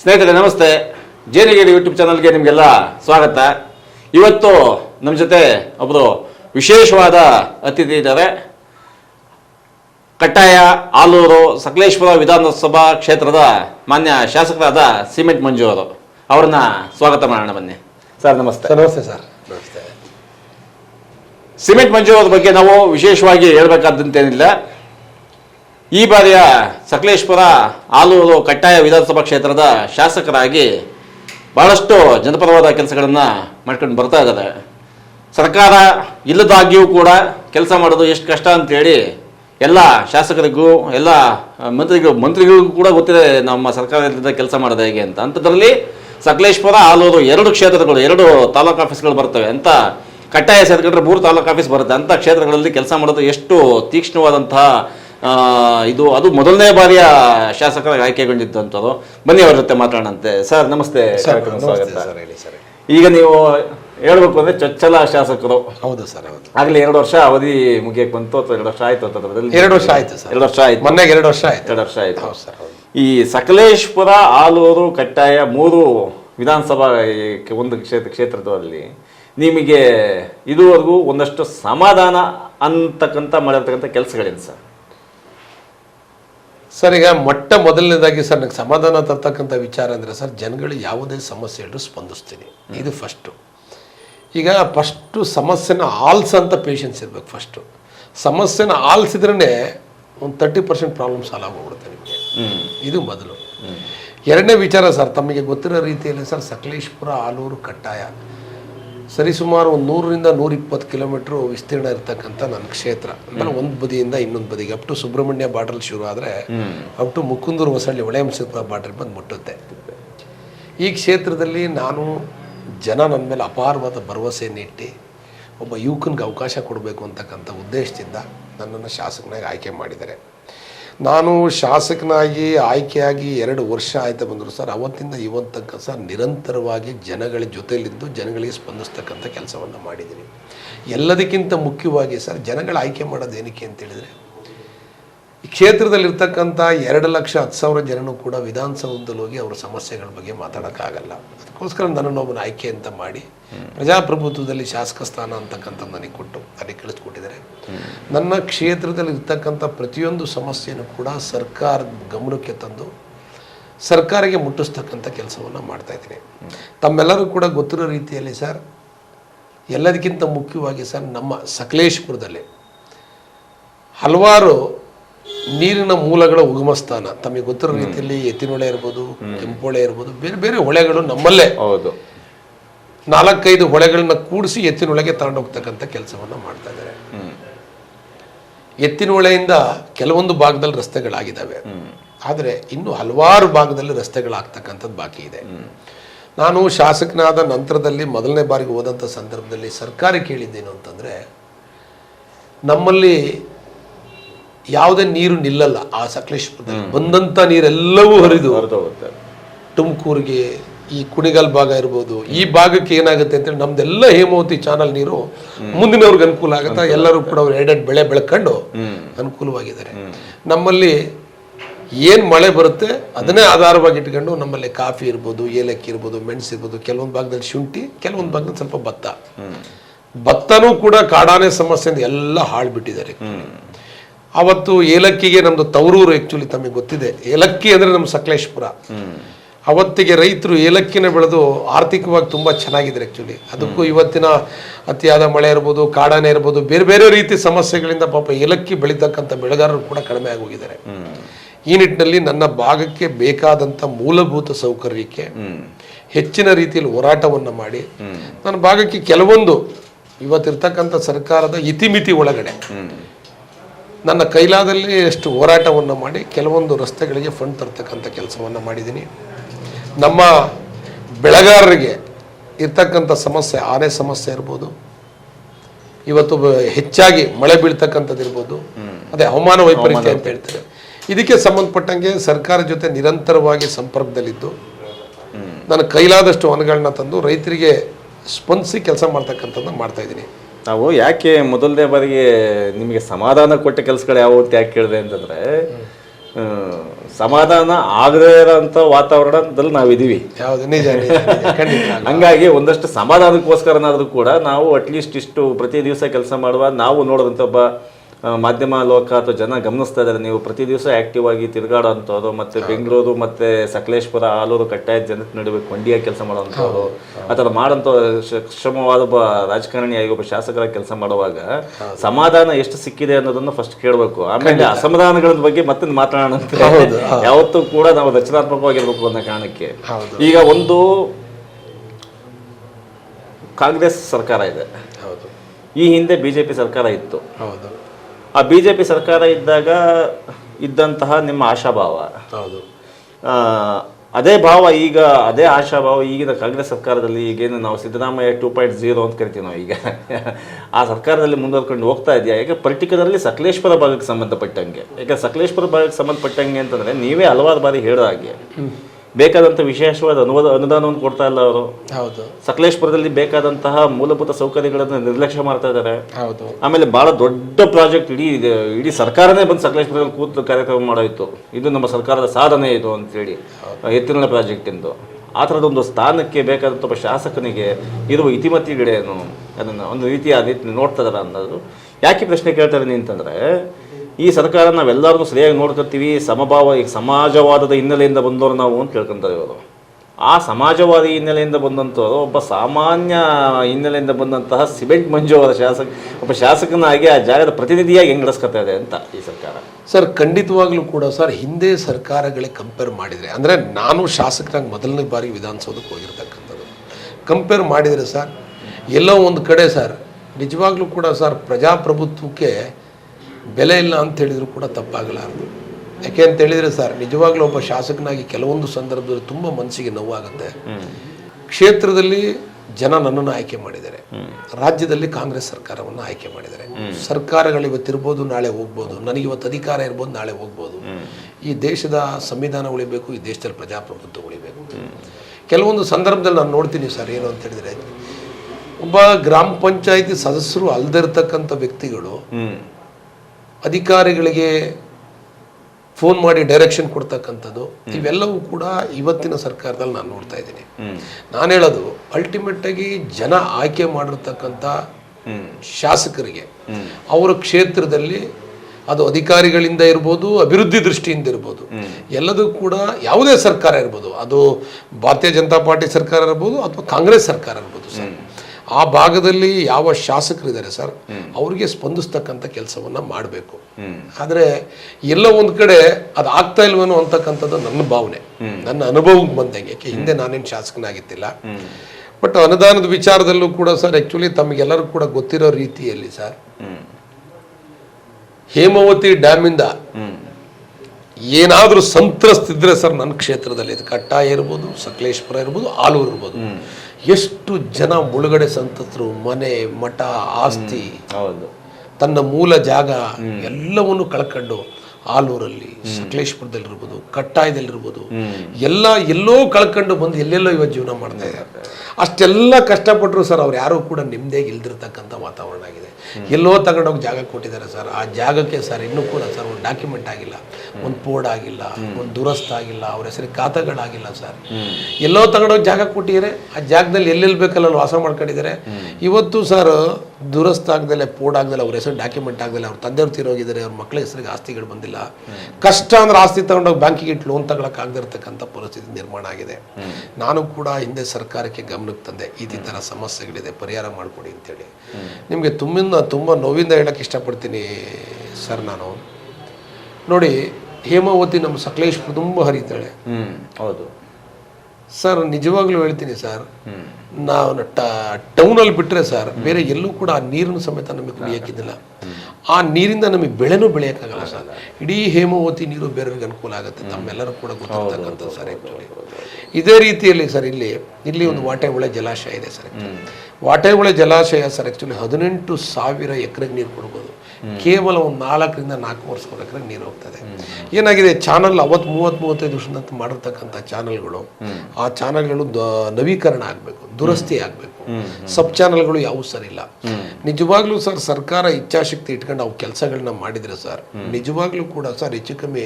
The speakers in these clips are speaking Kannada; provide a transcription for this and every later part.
ಸ್ನೇಹಿತರೆ ನಮಸ್ತೆ. ಜೇನಿಗೇರಿ ಯೂಟ್ಯೂಬ್ ಚಾನಲ್ಗೆ ನಿಮಗೆಲ್ಲ ಸ್ವಾಗತ. ಇವತ್ತು ನಮ್ಮ ಜೊತೆ ಒಬ್ಬರು ವಿಶೇಷವಾದ ಅತಿಥಿ ಇದ್ದಾರೆ. ಕಟ್ಟಾಯ ಆಲೂರು ಸಕಲೇಶ್ವರ ವಿಧಾನಸಭಾ ಕ್ಷೇತ್ರದ ಮಾನ್ಯ ಶಾಸಕರಾದ ಸಿಮೆಂಟ್ ಮಂಜು ಅವರು. ಅವ್ರನ್ನ ಸ್ವಾಗತ ಮಾಡೋಣ ಬನ್ನಿ. ಸರ್ ನಮಸ್ತೆ. ನಮಸ್ತೆ ಸರ್. ನಮಸ್ತೆ ಸಿಮೆಂಟ್ ಮಂಜು ಅವ್ರ ಬಗ್ಗೆ ನಾವು ವಿಶೇಷವಾಗಿ ಹೇಳ್ಬೇಕಾದಂತೇನಿಲ್ಲ. ಈ ಬಾರಿಯ ಸಕಲೇಶ್ಪುರ ಆಲೂರು ಕಟ್ಟಾಯ ವಿಧಾನಸಭಾ ಕ್ಷೇತ್ರದ ಶಾಸಕರಾಗಿ ಬಹಳಷ್ಟು ಜನಪರವಾದ ಕೆಲಸಗಳನ್ನು ಮಾಡ್ಕೊಂಡು ಬರ್ತಾ ಇದ್ದಾರೆ. ಸರ್ಕಾರ ಇಲ್ಲದಾಗಿಯೂ ಕೂಡ ಕೆಲಸ ಮಾಡೋದು ಎಷ್ಟು ಕಷ್ಟ ಅಂತೇಳಿ ಎಲ್ಲ ಶಾಸಕರಿಗೂ, ಎಲ್ಲ ಮಂತ್ರಿಗೂ, ಮಂತ್ರಿಗಳಿಗೂ ಕೂಡ ಗೊತ್ತಿದೆ ನಮ್ಮ ಸರ್ಕಾರದಿಂದ ಕೆಲಸ ಮಾಡೋದು ಹೇಗೆ ಅಂತ. ಅಂಥದ್ರಲ್ಲಿ ಸಕಲೇಶ್ಪುರ ಆಲೂರು ಎರಡು ಕ್ಷೇತ್ರಗಳು, ಎರಡು ತಾಲೂಕು ಆಫೀಸ್ಗಳು ಬರ್ತವೆ ಅಂತ ಕಟ್ಟಾಯ ಸೇರ್ಕೊಂಡ್ರೆ ಮೂರು ತಾಲೂಕು ಆಫೀಸ್ ಬರುತ್ತೆ. ಅಂಥ ಕ್ಷೇತ್ರಗಳಲ್ಲಿ ಕೆಲಸ ಮಾಡೋದು ಎಷ್ಟು ತೀಕ್ಷ್ಣವಾದಂತಹ ಇದು ಅದು ಮೊದಲನೇ ಬಾರಿಯ ಶಾಸಕರ ಆಯ್ಕೆಗೊಂಡಿದ್ದಂಥದ್ದು ಬನ್ನಿ ಅವರ ಜೊತೆ ಮಾತಾಡೋಣಂತೆ. ಸರ್ ನಮಸ್ತೆ. ಸ್ವಾಗತ. ಈಗ ನೀವು ಹೇಳ್ಬೇಕು ಅಂದ್ರೆ ಚೊಚ್ಚಲ ಶಾಸಕರು. ಹೌದು ಸರ್ ಹೌದು. ಆಗ್ಲೇ ಎರಡು ವರ್ಷ ಅವಧಿ ಮುಗಿಯಕ್ಕೆ ಬಂತು ಅಥವಾ ಎರಡು ವರ್ಷ ಆಯ್ತು ಅಂತ ಎರಡು ವರ್ಷ ಆಯ್ತು ಸರ್. ಎರಡು ವರ್ಷ ಆಯ್ತು. ಮೊನ್ನೆ ಎರಡು ವರ್ಷ ಆಯ್ತು. ಎರಡು ವರ್ಷ ಆಯ್ತು. ಸರ್ ಈ ಸಕಲೇಶ್ಪುರ ಆಲೂರು ಕಟ್ಟಾಯ ಮೂರು ವಿಧಾನಸಭಾ ಒಂದು ಕ್ಷೇತ್ರ ಕ್ಷೇತ್ರದಲ್ಲಿ ನಿಮಗೆ ಇದುವರೆಗೂ ಒಂದಷ್ಟು ಸಮಾಧಾನ ಅಂತಕ್ಕಂಥ ಮಾಡಿರ್ತಕ್ಕಂಥ ಕೆಲಸಗಳೇನು ಸರ್. ಸರ್, ಈಗ ಮೊಟ್ಟ ಮೊದಲನೇದಾಗಿ ಸರ್ ನನಗೆ ಸಮಾಧಾನ ತರ್ತಕ್ಕಂಥ ವಿಚಾರ ಅಂದರೆ ಸರ್, ಜನಗಳು ಯಾವುದೇ ಸಮಸ್ಯೆ ಇದ್ರೂ ಸ್ಪಂದಿಸ್ತೀನಿ. ಇದು ಫಸ್ಟು ಈಗ ಫಸ್ಟು ಸಮಸ್ಯೆನ ಆಲ್ಸಂತ ಪೇಷನ್ಸ್ ಇರಬೇಕು ಫಸ್ಟು ಸಮಸ್ಯೆನ ಆಲಿಸಿದ್ರೇ ಒಂದು ತರ್ಟಿ ಪರ್ಸೆಂಟ್ ಪ್ರಾಬ್ಲಮ್ ಸಾಲ್ವ್ ಆಗೋಗ್ಬಿಡುತ್ತೆ ನಿಮಗೆ. ಇದು ಮೊದಲು. ಎರಡನೇ ವಿಚಾರ ಸರ್, ತಮಗೆ ಗೊತ್ತಿರೋ ರೀತಿಯಲ್ಲಿ ಸರ್, ಸಕಲೇಶ್ಪುರ ಆಲೂರು ಕಟ್ಟಾಯ ಸರಿಸುಮಾರು ಒಂದು ನೂರರಿಂದ ನೂರಿಪ್ಪತ್ತು ಕಿಲೋಮೀಟ್ರು ವಿಸ್ತೀರ್ಣ ಇರತಕ್ಕಂಥ ನನ್ನ ಕ್ಷೇತ್ರ. ಅಂದರೆ ಒಂದು ಬದಿಯಿಂದ ಇನ್ನೊಂದು ಬದಿಗೆ ಅಪ್ ಟು ಸುಬ್ರಹ್ಮಣ್ಯ ಬಾರ್ಡ್ರಲ್ಲಿ ಶುರು ಆದರೆ ಅಪ್ ಟು ಮುಕುಂದೂರು ಹೊಸಳ್ಳಿ ಒಳೆಯಂಸದ ಬಾಟಲ್ ಬಂದು ಮುಟ್ಟುತ್ತೆ. ಈ ಕ್ಷೇತ್ರದಲ್ಲಿ ನಾನು ಜನ ನನ್ನ ಮೇಲೆ ಅಪಾರವಾದ ಭರವಸೆಯನ್ನು ಇಟ್ಟು ಒಬ್ಬ ಯುವಕನಿಗೆ ಅವಕಾಶ ಕೊಡಬೇಕು ಅಂತಕ್ಕಂಥ ಉದ್ದೇಶದಿಂದ ನನ್ನನ್ನು ಶಾಸಕನಾಗಿ ಆಯ್ಕೆ ಮಾಡಿದ್ದಾರೆ. ನಾನು ಶಾಸಕನಾಗಿ, ಆಯ್ಕೆಯಾಗಿ ಎರಡು ವರ್ಷ ಆಯ್ತಾ ಬಂದರು ಸರ್. ಅವತ್ತಿಂದ ಇವತ್ತು ಸರ್ ನಿರಂತರವಾಗಿ ಜನಗಳ ಜೊತೆಯಲ್ಲಿದ್ದು, ಜನಗಳಿಗೆ ಸ್ಪಂದಿಸ್ತಕ್ಕಂಥ ಕೆಲಸವನ್ನು ಮಾಡಿದ್ದೀನಿ. ಎಲ್ಲದಕ್ಕಿಂತ ಮುಖ್ಯವಾಗಿ ಸರ್, ಜನಗಳ ಆಯ್ಕೆ ಮಾಡೋದು ಏನಕ್ಕೆ ಅಂತೇಳಿದರೆ ಈ ಕ್ಷೇತ್ರದಲ್ಲಿರ್ತಕ್ಕಂಥ ಎರಡು ಲಕ್ಷ ಹತ್ತು ಸಾವಿರ ಜನನೂ ಕೂಡ ವಿಧಾನಸೌಧದಲ್ಲಿ ಹೋಗಿ ಅವರ ಸಮಸ್ಯೆಗಳ ಬಗ್ಗೆ ಮಾತಾಡೋಕ್ಕಾಗಲ್ಲ. ಅದಕ್ಕೋಸ್ಕರ ನನ್ನನ್ನು ಒಬ್ಬನ ಆಯ್ಕೆ ಅಂತ ಮಾಡಿ ಪ್ರಜಾಪ್ರಭುತ್ವದಲ್ಲಿ ಶಾಸಕ ಸ್ಥಾನ ಅಂತಕ್ಕಂಥ ನನಗೆ ಕೊಟ್ಟು ಅದಕ್ಕೆ ಕಳಿಸ್ಕೊಟ್ಟಿದ್ದಾರೆ. ನನ್ನ ಕ್ಷೇತ್ರದಲ್ಲಿ ಇರ್ತಕ್ಕಂಥ ಪ್ರತಿಯೊಂದು ಸಮಸ್ಯೆಯನ್ನು ಕೂಡ ಸರ್ಕಾರದ ಗಮನಕ್ಕೆ ತಂದು ಸರ್ಕಾರಕ್ಕೆ ಮುಟ್ಟಿಸ್ತಕ್ಕಂಥ ಕೆಲಸವನ್ನು ಮಾಡ್ತಾ ಇದ್ದೀನಿ. ತಮ್ಮೆಲ್ಲರೂ ಕೂಡ ಗೊತ್ತಿರೋ ರೀತಿಯಲ್ಲಿ ಸರ್, ಎಲ್ಲದಕ್ಕಿಂತ ಮುಖ್ಯವಾಗಿ ಸರ್, ನಮ್ಮ ಸಕಲೇಶ್ಪುರದಲ್ಲಿ ಹಲವಾರು ನೀರಿನ ಮೂಲಗಳ ಉಗಮ ಸ್ಥಾನ ತಮಗೆ ಗೊತ್ತಿರೋ ರೀತಿಯಲ್ಲಿ ಎತ್ತಿನೊಳೆ ಇರ್ಬೋದು ಕೆಂಪೊಳೆ ಇರ್ಬೋದು ಬೇರೆ ಬೇರೆ ಹೊಳೆಗಳು ನಮ್ಮಲ್ಲೇ. ಹೌದು. ನಾಲ್ಕೈದು ಹೊಳೆಗಳನ್ನ ಕೂಡಿಸಿ ಎತ್ತಿನೊಳಗೆ ತಗೊಂಡೋಗ್ತಕ್ಕಂಥ ಕೆಲಸವನ್ನ ಮಾಡ್ತಾ ಇದ್ದಾರೆ. ಎತ್ತಿನೊಳೆಯಿಂದ ಕೆಲವೊಂದು ಭಾಗದಲ್ಲಿ ರಸ್ತೆಗಳಾಗಿದ್ದಾವೆ. ಆದರೆ ಇನ್ನು ಹಲವಾರು ಭಾಗದಲ್ಲಿ ರಸ್ತೆಗಳಾಗ್ತಕ್ಕಂಥದ್ದು ಬಾಕಿ ಇದೆ. ನಾನು ಶಾಸಕನಾದ ನಂತರದಲ್ಲಿ ಮೊದಲನೇ ಬಾರಿಗೆ ಹೋದಂಥ ಸಂದರ್ಭದಲ್ಲಿ ಸರ್ಕಾರ ಕೇಳಿದ್ದೇನು ಅಂತಂದರೆ ನಮ್ಮಲ್ಲಿ ಯಾವುದೇ ನೀರು ನಿಲ್ಲಲ್ಲ ಆ ಸಕಲೇಶ್ಪುರದಲ್ಲಿ ಬಂದಂಥ ನೀರೆಲ್ಲವೂ ಹರಿದು ತುಮಕೂರಿಗೆ ಈ ಕುಣಿಗಲ್ ಭಾಗ ಇರ್ಬೋದು ಈ ಭಾಗಕ್ಕೆ ಏನಾಗುತ್ತೆ ಅಂತೇಳಿ ನಮ್ದೆಲ್ಲ ಹೇಮಾವತಿ ಚಾನಲ್ ನೀರು ಮುಂದಿನವ್ರಿಗೆ ಅನುಕೂಲ ಆಗುತ್ತಾ. ಎಲ್ಲರೂ ಕೂಡ ಅವ್ರು ಎರಡೆರಡು ಬೆಳೆ ಬೆಳ್ಕೊಂಡು ಅನುಕೂಲವಾಗಿದ್ದಾರೆ. ನಮ್ಮಲ್ಲಿ ಏನು ಮಳೆ ಬರುತ್ತೆ ಅದನ್ನೇ ಆಧಾರವಾಗಿ ಇಟ್ಕೊಂಡು ನಮ್ಮಲ್ಲಿ ಕಾಫಿ ಇರ್ಬೋದು ಏಲಕ್ಕಿ ಇರ್ಬೋದು ಮೆಣಸು ಇರ್ಬೋದು ಕೆಲವೊಂದು ಭಾಗದಲ್ಲಿ ಶುಂಠಿ ಕೆಲವೊಂದು ಭಾಗದಲ್ಲಿ ಸ್ವಲ್ಪ ಭತ್ತ. ಭತ್ತನೂ ಕೂಡ ಕಾಡಾನೆ ಸಮಸ್ಯೆಯಿಂದ ಎಲ್ಲ ಹಾಳು ಬಿಟ್ಟಿದ್ದಾರೆ ಅವತ್ತು ಏಲಕ್ಕಿಗೆ ನಮ್ದು ತವರೂರು ಆ್ಯಕ್ಚುಲಿ ತಮಗೆ ಗೊತ್ತಿದೆ. ಏಲಕ್ಕಿ ಅಂದರೆ ನಮ್ಮ ಸಕಲೇಶ್ಪುರ. ಅವತ್ತಿಗೆ ರೈತರು ಏಲಕ್ಕಿನ ಬೆಳೆದು ಆರ್ಥಿಕವಾಗಿ ತುಂಬ ಚೆನ್ನಾಗಿದ್ದಾರೆ ಆ್ಯಕ್ಚುಲಿ ಅದಕ್ಕೂ ಇವತ್ತಿನ ಅತಿಯಾದ ಮಳೆ ಇರ್ಬೋದು, ಕಾಡಾನೆ ಇರ್ಬೋದು, ಬೇರೆ ಬೇರೆ ರೀತಿ ಸಮಸ್ಯೆಗಳಿಂದ ಪಾಪ ಏಲಕ್ಕಿ ಬೆಳೀತಕ್ಕಂಥ ಬೆಳೆಗಾರರು ಕೂಡ ಕಡಿಮೆ ಆಗೋಗಿದ್ದಾರೆ. ಈ ನಿಟ್ಟಿನಲ್ಲಿ ನನ್ನ ಭಾಗಕ್ಕೆ ಬೇಕಾದಂಥ ಮೂಲಭೂತ ಸೌಕರ್ಯಕ್ಕೆ ಹೆಚ್ಚಿನ ರೀತಿಯಲ್ಲಿ ಹೋರಾಟವನ್ನು ಮಾಡಿ, ನನ್ನ ಭಾಗಕ್ಕೆ ಕೆಲವೊಂದು ಇವತ್ತಿರ್ತಕ್ಕಂಥ ಸರ್ಕಾರದ ಇತಿಮಿತಿ ಒಳಗಡೆ ನನ್ನ ಕೈಲಾದಲ್ಲಿ ಎಷ್ಟು ಹೋರಾಟವನ್ನು ಮಾಡಿ ಕೆಲವೊಂದು ರಸ್ತೆಗಳಿಗೆ ಫಂಡ್ ತರ್ತಕ್ಕಂಥ ಕೆಲಸವನ್ನು ಮಾಡಿದ್ದೀನಿ. ನಮ್ಮ ಬೆಳೆಗಾರರಿಗೆ ಇರ್ತಕ್ಕಂಥ ಸಮಸ್ಯೆ ಆನೆ ಸಮಸ್ಯೆ ಇರ್ಬೋದು. ಇವತ್ತು ಹೆಚ್ಚಾಗಿ ಮಳೆ ಬೀಳ್ತಕ್ಕಂಥದ್ದು ಇರ್ಬೋದು. ಅದೇ ಹವಾಮಾನ ವೈಪರೀತ್ಯ ಅಂತ ಹೇಳ್ತಾರೆ ಇದಕ್ಕೆ ಸಂಬಂಧಪಟ್ಟಂಗೆ ಸರ್ಕಾರ ಜೊತೆ ನಿರಂತರವಾಗಿ ಸಂಪರ್ಕದಲ್ಲಿದ್ದು ನಾನು ಕೈಲಾದಷ್ಟು ವನಗಳನ್ನ ತಂದು ರೈತರಿಗೆ ಸ್ಪಂದಿಸಿ ಕೆಲಸ ಮಾಡ್ತಕ್ಕಂಥದ್ದನ್ನ ಮಾಡ್ತಾ ಇದ್ದೀನಿ. ನಾವು ಯಾಕೆ ಮೊದಲನೇ ಬಾರಿಗೆ ನಿಮಗೆ ಸಮಾಧಾನ ಕೊಟ್ಟ ಕೆಲಸಗಳು ಯಾವುವು ಅಂತ ಯಾಕೆ ಕೇಳಿದೆ ಅಂತಂದ್ರೆ ಸಮಾಧಾನ ಆಗದೇ ಇರೋಂಥ ವಾತಾವರಣದಲ್ಲಿ ನಾವಿದ್ದೀವಿ. ನಿಜ, ಖಂಡಿತ. ಹಂಗಾಗಿ ಒಂದಷ್ಟು ಸಮಾಧಾನಕ್ಕೋಸ್ಕರನಾದರೂ ಕೂಡ ನಾವು ಅಟ್ಲೀಸ್ಟ್ ಇಷ್ಟು ಪ್ರತಿ ದಿವಸ ಕೆಲಸ ಮಾಡುವ ನಾವು ನೋಡಿದಂಥ ಒಬ್ಬ ಮಾಧ್ಯಮ ಲೋಕ ಅಥವಾ ಜನ ಗಮನಿಸ್ತಾ ಇದ್ದಾರೆ. ನೀವು ಪ್ರತಿ ದಿವಸ ಆಕ್ಟಿವ್ ಆಗಿ ತಿರುಗಾಡೋ ಅಂಥವ್ರು ಮತ್ತೆ ಬೆಂಗಳೂರು ಮತ್ತೆ ಸಕಲೇಶ್ಪುರ ಆಲೂರು ಕಟ್ಟಾಯ ಜನಕ್ಕೆ ನಡುವೆ ಕೊಂಡಿಯಾಗಿ ಕೆಲಸ ಮಾಡೋವಂಥವ್ರು ಅಥವಾ ಮಾಡೋಂಥ ಸಕ್ಷಮವಾದ ಒಬ್ಬ ರಾಜಕಾರಣಿಯಾಗಿ ಒಬ್ಬ ಶಾಸಕರ ಕೆಲಸ ಮಾಡುವಾಗ ಸಮಾಧಾನ ಎಷ್ಟು ಸಿಕ್ಕಿದೆ ಅನ್ನೋದನ್ನ ಫಸ್ಟ್ ಕೇಳಬೇಕು. ಆಮೇಲೆ ಅಸಮಾಧಾನಗಳ ಬಗ್ಗೆ ಮತ್ತೆ ಮಾತಾಡೋಣ ಅಂತ ಯಾವತ್ತೂ ಕೂಡ ನಾವು ರಚನಾತ್ಮಕವಾಗಿರ್ಬೇಕು ಅನ್ನೋ ಕಾರಣಕ್ಕೆ. ಈಗ ಒಂದು ಕಾಂಗ್ರೆಸ್ ಸರ್ಕಾರ ಇದೆ. ಹೌದು. ಈ ಹಿಂದೆ ಬಿಜೆಪಿ ಸರ್ಕಾರ ಇತ್ತು. ಹೌದು. ಆ ಬಿಜೆಪಿ ಸರ್ಕಾರ ಇದ್ದಾಗ ಇದ್ದಂತಹ ನಿಮ್ಮ ಆಶಾಭಾವ? ಹೌದು. ಆ, ಅದೇ ಭಾವ ಈಗ ಅದೇ ಆಶಾಭಾವ ಈಗಿನ ಕಾಂಗ್ರೆಸ್ ಸರ್ಕಾರದಲ್ಲಿ ಈಗೇನು ನಾವು ಸಿದ್ದರಾಮಯ್ಯ ಟೂ ಪಾಯಿಂಟ್ ಜೀರೋ ಅಂತ ಕರಿತೀವಿ ನಾವು ಈಗ. ಆ ಸರ್ಕಾರದಲ್ಲಿ ಮುಂದುವರ್ಕೊಂಡು ಹೋಗ್ತಾ ಇದೆಯಾ? ಯಾಕೆ ಪರ್ಟಿಕ್ಯುಲರ್ಲಿ ಸಕಲೇಶ್ವರ ಭಾಗಕ್ಕೆ ಸಂಬಂಧಪಟ್ಟಂಗೆ? ಯಾಕೆ ಸಕಲೇಶ್ವರ ಭಾಗಕ್ಕೆ ಸಂಬಂಧಪಟ್ಟಂಗೆ ಅಂತಂದರೆ ನೀವೇ ಹಲವಾರು ಬಾರಿ ಹೇಳೋ ಹಾಗೆ. ಬೇಕಾದಂಥ ವಿಶೇಷವಾದ ಅನುವಾದ ಅನುದಾನವನ್ನು ಕೊಡ್ತಾ ಇಲ್ಲ ಅವರು. ಹೌದು. ಸಕಲೇಶ್ಪುರದಲ್ಲಿ ಬೇಕಾದಂತಹ ಮೂಲಭೂತ ಸೌಕರ್ಯಗಳನ್ನು ನಿರ್ಲಕ್ಷ್ಯ ಮಾಡ್ತಾ ಇದ್ದಾರೆ. ಹೌದು. ಆಮೇಲೆ ಬಹಳ ದೊಡ್ಡ ಪ್ರಾಜೆಕ್ಟ್ ಇಡೀ ಇಡೀ ಸರ್ಕಾರನೇ ಬಂದು ಸಕಲೇಶ್ಪುರದಲ್ಲಿ ಕೂತು ಕಾರ್ಯಕ್ರಮ ಮಾಡೋಯ್ತು. ಇದು ನಮ್ಮ ಸರ್ಕಾರದ ಸಾಧನೆ ಇದು ಅಂತೇಳಿ. ಎತ್ತಿನ ಪ್ರಾಜೆಕ್ಟ್ ಎಂದು. ಆ ಥರದೊಂದು ಸ್ಥಾನಕ್ಕೆ ಬೇಕಾದಂಥ ಒಬ್ಬ ಶಾಸಕನಿಗೆ ಇರುವ ಇತಿಮತಿಗಳೇನು ಅದನ್ನು ಒಂದು ರೀತಿಯ ರೀತಿ ನೋಡ್ತಾ ಇದಾರೆ ಅನ್ನೋದು ಯಾಕೆ ಪ್ರಶ್ನೆ ಕೇಳ್ತಾರೆ ಅಂತಂದರೆ ಈ ಸರ್ಕಾರ ನಾವೆಲ್ಲರೂ ಸರಿಯಾಗಿ ನೋಡ್ಕೊತೀವಿ ಸಮಭಾವ, ಈ ಸಮಾಜವಾದದ ಹಿನ್ನೆಲೆಯಿಂದ ಬಂದವರು ನಾವು ಅಂತ ಕೇಳ್ಕೊಂತಾರೆ ಇವರು. ಆ ಸಮಾಜವಾದಿ ಹಿನ್ನೆಲೆಯಿಂದ ಬಂದಂಥವ್ರು ಒಬ್ಬ ಸಾಮಾನ್ಯ ಹಿನ್ನೆಲೆಯಿಂದ ಬಂದಂತಹ ಸಿಮೆಂಟ್ ಮಂಜು ಅವರ ಶಾಸಕ, ಒಬ್ಬ ಶಾಸಕನಾಗಿ ಆ ಜಾಗದ ಪ್ರತಿನಿಧಿಯಾಗಿ ಹೆಂಗ್ ನಡೆಸ್ಕೊತಾ ಇದೆ ಅಂತ ಈ ಸರ್ಕಾರ. ಸರ್, ಖಂಡಿತವಾಗ್ಲೂ ಕೂಡ ಸರ್, ಹಿಂದೆ ಸರ್ಕಾರಗಳೇ ಕಂಪೇರ್ ಮಾಡಿದರೆ, ಅಂದರೆ ನಾನು ಶಾಸಕರಾಗಿ ಮೊದಲನೇ ಬಾರಿ ವಿಧಾನಸೌಧಕ್ಕೆ ಹೋಗಿರ್ತಕ್ಕಂಥದ್ದು. ಕಂಪೇರ್ ಮಾಡಿದರೆ ಸರ್, ಎಲ್ಲೋ ಒಂದು ಕಡೆ ಸರ್, ನಿಜವಾಗ್ಲೂ ಕೂಡ ಸರ್, ಪ್ರಜಾಪ್ರಭುತ್ವಕ್ಕೆ ಬೆಲೆ ಇಲ್ಲ ಅಂತ ಹೇಳಿದ್ರು ಕೂಡ ತಪ್ಪಾಗಲಾರದು. ಯಾಕೆ ಅಂತ ಹೇಳಿದರೆ ಸರ್, ನಿಜವಾಗ್ಲೂ ಒಬ್ಬ ಶಾಸಕನಾಗಿ ಕೆಲವೊಂದು ಸಂದರ್ಭದಲ್ಲಿ ತುಂಬ ಮನಸ್ಸಿಗೆ ನೋವಾಗುತ್ತೆ. ಕ್ಷೇತ್ರದಲ್ಲಿ ಜನ ನನ್ನನ್ನು ಆಯ್ಕೆ ಮಾಡಿದ್ದಾರೆ. ರಾಜ್ಯದಲ್ಲಿ ಕಾಂಗ್ರೆಸ್ ಸರ್ಕಾರವನ್ನು ಆಯ್ಕೆ ಮಾಡಿದ್ದಾರೆ. ಸರ್ಕಾರಗಳು ಇವತ್ತಿರ್ಬೋದು, ನಾಳೆ ಹೋಗ್ಬೋದು. ನನಗೆ ಇವತ್ತು ಅಧಿಕಾರ ಇರ್ಬೋದು, ನಾಳೆ ಹೋಗ್ಬೋದು. ಈ ದೇಶದ ಸಂವಿಧಾನ ಉಳಿಬೇಕು, ಈ ದೇಶದಲ್ಲಿ ಪ್ರಜಾಪ್ರಭುತ್ವ ಉಳಿಬೇಕು ಕೆಲವೊಂದು ಸಂದರ್ಭದಲ್ಲಿ ನಾನು ನೋಡ್ತೀನಿ ಸರ್, ಏನು ಅಂತ ಹೇಳಿದ್ರೆ, ಒಬ್ಬ ಗ್ರಾಮ ಪಂಚಾಯಿತಿ ಸದಸ್ಯರು ಅಲ್ದಿರ್ತಕ್ಕಂಥ ವ್ಯಕ್ತಿಗಳು ಅಧಿಕಾರಿಗಳಿಗೆ ಫೋನ್ ಮಾಡಿ ಡೈರೆಕ್ಷನ್ ಕೊಡ್ತಕ್ಕಂಥದ್ದು ಇವೆಲ್ಲವೂ ಕೂಡ ಇವತ್ತಿನ ಸರ್ಕಾರದಲ್ಲಿ ನಾನು ನೋಡ್ತಾ ಇದ್ದೀನಿ. ನಾನು ಹೇಳೋದು ಅಲ್ಟಿಮೇಟ್ ಆಗಿ ಜನ ಆಯ್ಕೆ ಮಾಡಿರ್ತಕ್ಕಂಥ ಶಾಸಕರಿಗೆ ಅವರ ಕ್ಷೇತ್ರದಲ್ಲಿ ಅದು ಅಧಿಕಾರಿಗಳಿಂದ ಇರ್ಬೋದು ಅಭಿವೃದ್ಧಿ ದೃಷ್ಟಿಯಿಂದ ಇರ್ಬೋದು ಎಲ್ಲದೂ ಕೂಡ ಯಾವುದೇ ಸರ್ಕಾರ ಇರ್ಬೋದು ಅದು ಭಾರತೀಯ ಜನತಾ ಪಾರ್ಟಿ ಸರ್ಕಾರ ಇರ್ಬೋದು ಅಥವಾ ಕಾಂಗ್ರೆಸ್ ಸರ್ಕಾರ ಇರ್ಬೋದು ಸರ್. ಆ ಭಾಗದಲ್ಲಿ ಯಾವ ಶಾಸಕರಿದ್ದಾರೆ ಸರ್, ಅವ್ರಿಗೆ ಸ್ಪಂದಿಸ್ತಕ್ಕಂಥ ಕೆಲಸವನ್ನ ಮಾಡಬೇಕು. ಆದರೆ ಎಲ್ಲ ಒಂದು ಕಡೆ ಅದು ಆಗ್ತಾ ಇಲ್ವೇನೋ ಅಂತಕ್ಕಂಥದ್ದು ನನ್ನ ಭಾವನೆ. ನನ್ನ ಅನುಭವಕ್ಕೆ ಬಂದಂಗೆ, ಯಾಕೆ ಹಿಂದೆ ನಾನೇನು ಶಾಸಕನಾಗಿತ್ತಿಲ್ಲ ಬಟ್ ಅನುದಾನದ ವಿಚಾರದಲ್ಲೂ ಕೂಡ ಸರ್ ಆ್ಯಕ್ಚುಲಿ ತಮಗೆಲ್ಲರೂ ಕೂಡ ಗೊತ್ತಿರೋ ರೀತಿಯಲ್ಲಿ ಸರ್ ಹ್ಮ್ ಹೇಮಾವತಿ ಡ್ಯಾಮಿಂದ ಏನಾದರೂ ಸಂತ್ರಸ್ತಿದ್ರೆ ಸರ್, ನನ್ನ ಕ್ಷೇತ್ರದಲ್ಲಿ. ಇದು ಕಟ್ಟಾಯ ಇರ್ಬೋದು, ಸಕಲೇಶ್ಪುರ ಇರ್ಬೋದು, ಆಲೂರು ಇರ್ಬೋದು. ಎಷ್ಟು ಜನ ಮುಳುಗಡೆ ಸಂತತರು ಮನೆ ಮಠ ಆಸ್ತಿ. ತನ್ನ ಮೂಲ ಜಾಗ ಎಲ್ಲವನ್ನು ಕಳ್ಕೊಂಡು ಆಲೂರಲ್ಲಿ ಸಕಲೇಶ್ಪುರದಲ್ಲಿರ್ಬೋದು ಕಟ್ಟಾಯದಲ್ಲಿರ್ಬೋದು ಎಲ್ಲ ಎಲ್ಲೋ ಕಳ್ಕೊಂಡು ಬಂದು ಎಲ್ಲೆಲ್ಲೋ ಇವತ್ತು ಜೀವನ ಮಾಡ್ತಾ ಇದ್ದಾರೆ. ಅಷ್ಟೆಲ್ಲ ಕಷ್ಟಪಟ್ಟರು ಸರ್ ಅವ್ರು ಯಾರೂ ಕೂಡ ನಿಮ್ಮದೇ ಇಲ್ದಿರ್ತಕ್ಕಂಥ ವಾತಾವರಣ ಆಗಿದೆ. ಎಲ್ಲೋ ತಗೊಂಡೋಗಿ ಜಾಗ ಕೊಟ್ಟಿದ್ದಾರೆ ಸರ್. ಆ ಜಾಗಕ್ಕೆ ಸರ್ ಇನ್ನೂ ಕೂಡ ಸರ್ ಒಂದು ಡಾಕ್ಯುಮೆಂಟ್ ಆಗಿಲ್ಲ. ಒಂದು ಪೋರ್ಡ್ ಆಗಿಲ್ಲ. ಒಂದು ದುರಸ್ತ ಆಗಿಲ್ಲ. ಅವ್ರ ಹೆಸರಿಗೆ ಖಾತೆಗಳಾಗಿಲ್ಲ ಸರ್. ಎಲ್ಲೋ ತಗೊಂಡೋಗಿ ಜಾಗ ಕೊಟ್ಟಿದ್ದಾರೆ. ಆ ಜಾಗದಲ್ಲಿ ಎಲ್ಲೆಲ್ಲಿ ಬೇಕಲ್ಲ ವಾಸ ಮಾಡ್ಕೊಂಡಿದ್ದಾರೆ. ಇವತ್ತು ಸರ್ ದುರಸ್ತ ಆಗದಲ್ಲೇ ಪೋಡ್ ಆಗದಲ್ಲ ಅವ್ರ ಹೆಸರು ಡಾಕ್ಯುಮೆಂಟ್ ಆಗದಲ್ಲ ಅವ್ರ ತಂದೆಯವ್ರು ತೀರೋಗಿದ್ದಾರೆ ಅವ್ರ ಮಕ್ಕಳ ಹೆಸರಿಗೆ ಆಸ್ತಿಗಳು ಬಂದಿಲ್ಲ. ಕಷ್ಟ ಅಂದ್ರೆ ಆಸ್ತಿ ತಗೊಂಡೋಗಿ ಬ್ಯಾಂಕಿಗೆ ಇಟ್ಟು ಲೋನ್ ತಗೊಳಕ್ ಆಗದಿರ್ತಕ್ಕಂಥ ಪರಿಸ್ಥಿತಿ ನಿರ್ಮಾಣ ಆಗಿದೆ. ನಾನು ಕೂಡ ಹಿಂದೆ ಸರ್ಕಾರಕ್ಕೆ ಗಮನಕ್ಕೆ ತಂದೆ, ಈ ಥರ ಸಮಸ್ಯೆಗಳಿದೆ, ಪರಿಹಾರ ಮಾಡಿಕೊಡಿ ಅಂತೇಳಿ. ನಿಮಗೆ ತುಂಬಿಂದ ತುಂಬ ನೋವಿಂದ ಹೇಳಕ್ಕೆ ಇಷ್ಟಪಡ್ತೀನಿ ಸರ್ ನಾನು. ನೋಡಿ, ಹೇಮಾವತಿ ನಮ್ಮ ಸಕಲೇಶ್ಪುರ ತುಂಬ ಹರಿತಾಳೆ. ಹೌದು. ಸರ್ ನಿಜವಾಗ್ಲೂ ಹೇಳ್ತೀನಿ ಸರ್. ನಾವು ಟೌನಲ್ಲಿ ಬಿಟ್ಟರೆ ಸರ್ ಬೇರೆ ಎಲ್ಲೂ ಕೂಡ ಆ ನೀರನ್ನು ಸಮೇತ ನಮಗೆ ಕುಡಿಯೋಕ್ಕಿದ್ದಿಲ್ಲ ಆ ನೀರಿಂದ ನಮಗೆ ಬೆಳೆನೂ ಬೆಳೆಯೋಕ್ಕಾಗಲ್ಲ ಸರ್. ಇಡೀ ಹೇಮಾವತಿ ನೀರು ಬೇರೆಯವ್ರಿಗೆ ಅನುಕೂಲ ಆಗುತ್ತೆ. ತಮ್ಮೆಲ್ಲರೂ ಕೂಡ ಗೊತ್ತಿರ್ತಕ್ಕಂಥ ಸರ್ ಆ್ಯಕ್ಚುಲಿ ಇದೇ ರೀತಿಯಲ್ಲಿ ಸರ್ ಇಲ್ಲಿ ಇಲ್ಲಿ ಒಂದು ವಾಟೆಹೊಳೆ ಜಲಾಶಯ ಇದೆ ಸರ್ ವಾಟೆಹೊಳೆ ಜಲಾಶಯ ಸರ್ ಆ್ಯಕ್ಚುಲಿ ಹದಿನೆಂಟು ಸಾವಿರ ಎಕರೆಗೆ ನೀರು ಕೊಡ್ಬೋದು. ಕೇವಲ ಒಂದು ನಾಲ್ಕರಿಂದ ನಾಲ್ಕು ಸಾವಿರ ಎಕರೆಗೆ ನೀರು ಹೋಗ್ತದೆ. ಏನಾಗಿದೆ ಚಾನಲ್ ಅವತ್ತು ಮೂವತ್ತು ಮೂವತ್ತೈದು ವರ್ಷದಿಂದ ಮಾಡಿರ್ತಕ್ಕಂಥ ಚಾನಲ್ಗಳು ಆ ಚಾನಲ್ಗಳು ನವೀಕರಣ ಆಗಬೇಕು ದುರಸ್ತಿ ಆಗಬೇಕು. ಸಬ್ ಚಾನಲ್ಗಳು ಯಾವು ಸರ್ ಇಲ್ಲ. ನಿಜವಾಗ್ಲೂ ಸರ್ ಸರ್ಕಾರ ಇಚ್ಛಾಶಕ್ತಿ ಇಟ್ಕೊಂಡು ಅವು ಕೆಲಸಗಳನ್ನ ಮಾಡಿದ್ರೆ ಸರ್ ನಿಜವಾಗ್ಲೂ ಕೂಡ ಸರ್ ಹೆಚ್ಚು ಕಮ್ಮಿ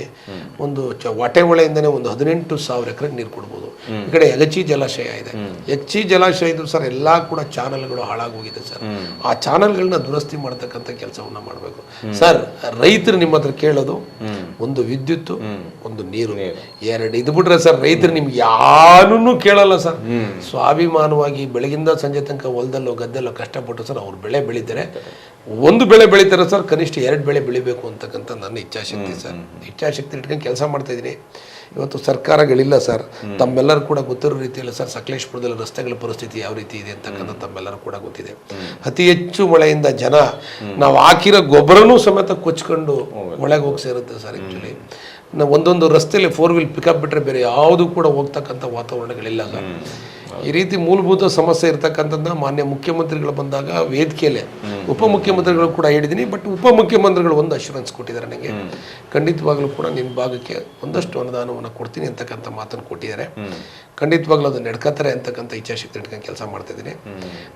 ಒಂದು ವಟೆ ಹೊಳೆಯಿಂದನೇ ಒಂದು ಹದಿನೆಂಟು ಸಾವಿರ ಎಕರೆ ನೀರು ಕೊಡ್ಬೋದು. ಈ ಕಡೆ ಯಗಚಿ ಜಲಾಶಯ ಇದೆ. ಯಗಚಿ ಜಲಾಶಯ ಇದು ಸರ್ ಎಲ್ಲಾ ಕೂಡ ಚಾನಲ್ಗಳು ಹಾಳಾಗೋಗಿದೆ ಸರ್. ಆ ಚಾನಲ್ಗಳನ್ನ ದುರಸ್ತಿ ಮಾಡ್ತಕ್ಕಂಥ ಕೆಲಸವನ್ನ ಮಾಡಬೇಕು ಸರ್ ರೈತರು ನಿಮ್ಮ ಹತ್ರ ಕೇಳೋದು ಒಂದು ವಿದ್ಯುತ್ ಒಂದು ನೀರು. ಎರಡು ಇದು ಬಿಟ್ರೆ ಸರ್ ರೈತರು ನಿಮ್ಗೆ ಯಾರನ್ನೂ ಕೇಳಲ್ಲ ಸರ್. ಸ್ವಾಭಿಮಾನವಾಗಿ ಬೆಳಗಿಂದ ಸಂಜೆ ತನಕ ಹೊಲದಲ್ಲೋ ಗದ್ದೆಲ್ಲೋ ಕಷ್ಟಪಟ್ಟು ಸರ್ ಅವ್ರು ಬೆಳೆ ಬೆಳಿತಾರೆ. ಒಂದು ಬೆಳೆ ಬೆಳಿತಾರೆ ಸರ್ ಕನಿಷ್ಠ ಎರಡು ಬೆಳೆ ಬೆಳಿಬೇಕು ಅಂತಕ್ಕಂಥ ನನ್ನ ಇಚ್ಛಾಶಕ್ತಿ ಸರ್. ಇಚ್ಛಾಶಕ್ತಿ ಇಟ್ಕೊಂಡು ಕೆಲಸ ಮಾಡ್ತಾ ಇದ್ದೀನಿ. ಇವತ್ತು ಸರ್ಕಾರಗಳಿಲ್ಲ ಸರ್. ತಮ್ಮೆಲ್ಲರೂ ಕೂಡ ಗೊತ್ತಿರೋ ರೀತಿಯಲ್ಲಿ ಸರ್ ಸಕಲೇಶ್ಪುರದಲ್ಲಿ ರಸ್ತೆಗಳ ಪರಿಸ್ಥಿತಿ ಯಾವ ರೀತಿ ಇದೆ ಅಂತಕ್ಕಂಥ ತಮ್ಮೆಲ್ಲರೂ ಕೂಡ ಗೊತ್ತಿದೆ. ಅತಿ ಹೆಚ್ಚು ಮಳೆಯಿಂದ ಜನ ನಾವು ಹಾಕಿರೋ ಗೊಬ್ಬರನೂ ಸಮೇತ ಕೊಚ್ಕೊಂಡು ಒಳಗೆ ಹೋಗಿ ಸೇರುತ್ತೆ ಸರ್ ಆ್ಯಕ್ಚುಲಿ ನಾವು ಒಂದೊಂದು ರಸ್ತೆಯಲ್ಲಿ ಫೋರ್ ವೀಲ್ ಪಿಕಪ್ ಬಿಟ್ಟರೆ ಬೇರೆ ಯಾವುದೂ ಕೂಡ ಹೋಗ್ತಕ್ಕಂಥ ವಾತಾವರಣಗಳಿಲ್ಲ ಸರ್. ಈ ರೀತಿ ಮೂಲಭೂತ ಸಮಸ್ಯೆ ಇರ್ತಕ್ಕಂಥದ್ದನ್ನ ಮಾನ್ಯ ಮುಖ್ಯಮಂತ್ರಿಗಳು ಬಂದಾಗ ವೇದಿಕೆಯಲ್ಲೇ ಉಪಮುಖ್ಯಮಂತ್ರಿಗಳು ಕೂಡ ಹೇಳಿದ್ದೀನಿ. ಬಟ್ ಉಪಮುಖ್ಯಮಂತ್ರಿಗಳು ಒಂದು ಅಶ್ಯೂರೆನ್ಸ್ ಕೊಟ್ಟಿದ್ದಾರೆ ನನಗೆ. ಖಂಡಿತವಾಗ್ಲೂ ಕೂಡ ನಿಮ್ಮ ಭಾಗಕ್ಕೆ ಒಂದಷ್ಟು ಅನುದಾನವನ್ನು ಕೊಡ್ತೀನಿ ಅಂತಕ್ಕಂಥ ಮಾತನ್ನು ಕೊಟ್ಟಿದ್ದಾರೆ. ಖಂಡಿತವಾಗ್ಲೂ ಅದು ನಡ್ಕೋತಾರೆ ಅಂತಕ್ಕಂಥ ಇಚ್ಛಾಶಕ್ತಿ ಇಟ್ಕೊಂಡು ಕೆಲಸ ಮಾಡ್ತಿದ್ದೀನಿ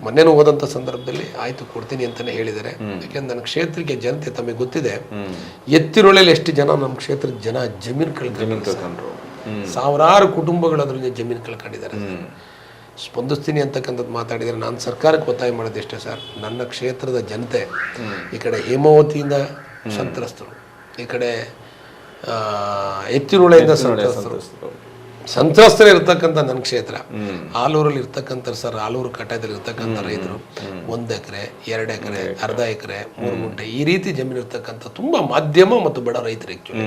ಮೊನ್ನೆನೂ ಹೋದಂಥ ಸಂದರ್ಭದಲ್ಲಿ ಆಯಿತು ಕೊಡ್ತೀನಿ ಅಂತಲೇ ಹೇಳಿದ್ದಾರೆ. ಯಾಕೆಂದ್ರೆ ನನ್ನ ಕ್ಷೇತ್ರಕ್ಕೆ ಜನತೆ ತಮಗೆ ಗೊತ್ತಿದೆ. ಎತ್ತಿರೊಳೆಯಲ್ಲಿ ಎಷ್ಟು ಜನ ನಮ್ಮ ಕ್ಷೇತ್ರದ ಜನ ಜಮೀನು ಕಳ್ಕೊಂಡು ಸಾವಿರಾರು ಕುಟುಂಬಗಳು ಅದರಲ್ಲಿ ಜಮೀನು ಕಳ್ಕೊಂಡಿದ್ದಾರೆ. ಸ್ಪಂದಿಸ್ತೀನಿ ಅಂತಕ್ಕಂಥದ್ದು ಮಾತಾಡಿದರೆ ನಾನು ಸರ್ಕಾರಕ್ಕೆ ಒತ್ತಾಯ ಮಾಡೋದು ಇಷ್ಟೇ ಸರ್. ನನ್ನ ಕ್ಷೇತ್ರದ ಜನತೆ ಈ ಕಡೆ ಹೇಮಾವತಿಯಿಂದ ಸಂತ್ರಸ್ತರು ಈ ಕಡೆ ಎತ್ತಿರುಳೆಯಿಂದ ಸಂತ್ರಸ್ತರು. ಸಂತ್ರಸ್ತರೇ. ಇರ್ತಕ್ಕಂಥ ನನ್ನ ಕ್ಷೇತ್ರ. ಆಲೂರಲ್ಲಿ ಇರ್ತಕ್ಕಂಥ ಸರ್ ಆಲೂರು ಕಟಾಯದಲ್ಲಿ ಇರ್ತಕ್ಕಂಥ ರೈತರು ಒಂದು ಎಕರೆ ಎರಡು ಎಕರೆ ಅರ್ಧ ಎಕರೆ ಮೂರು ಗುಂಟೆ ಈ ರೀತಿ ಜಮೀನು ಇರ್ತಕ್ಕಂಥ ತುಂಬ ಮಾಧ್ಯಮ ಮತ್ತು ಬಡ ರೈತರು ಆ್ಯಕ್ಚುಲಿ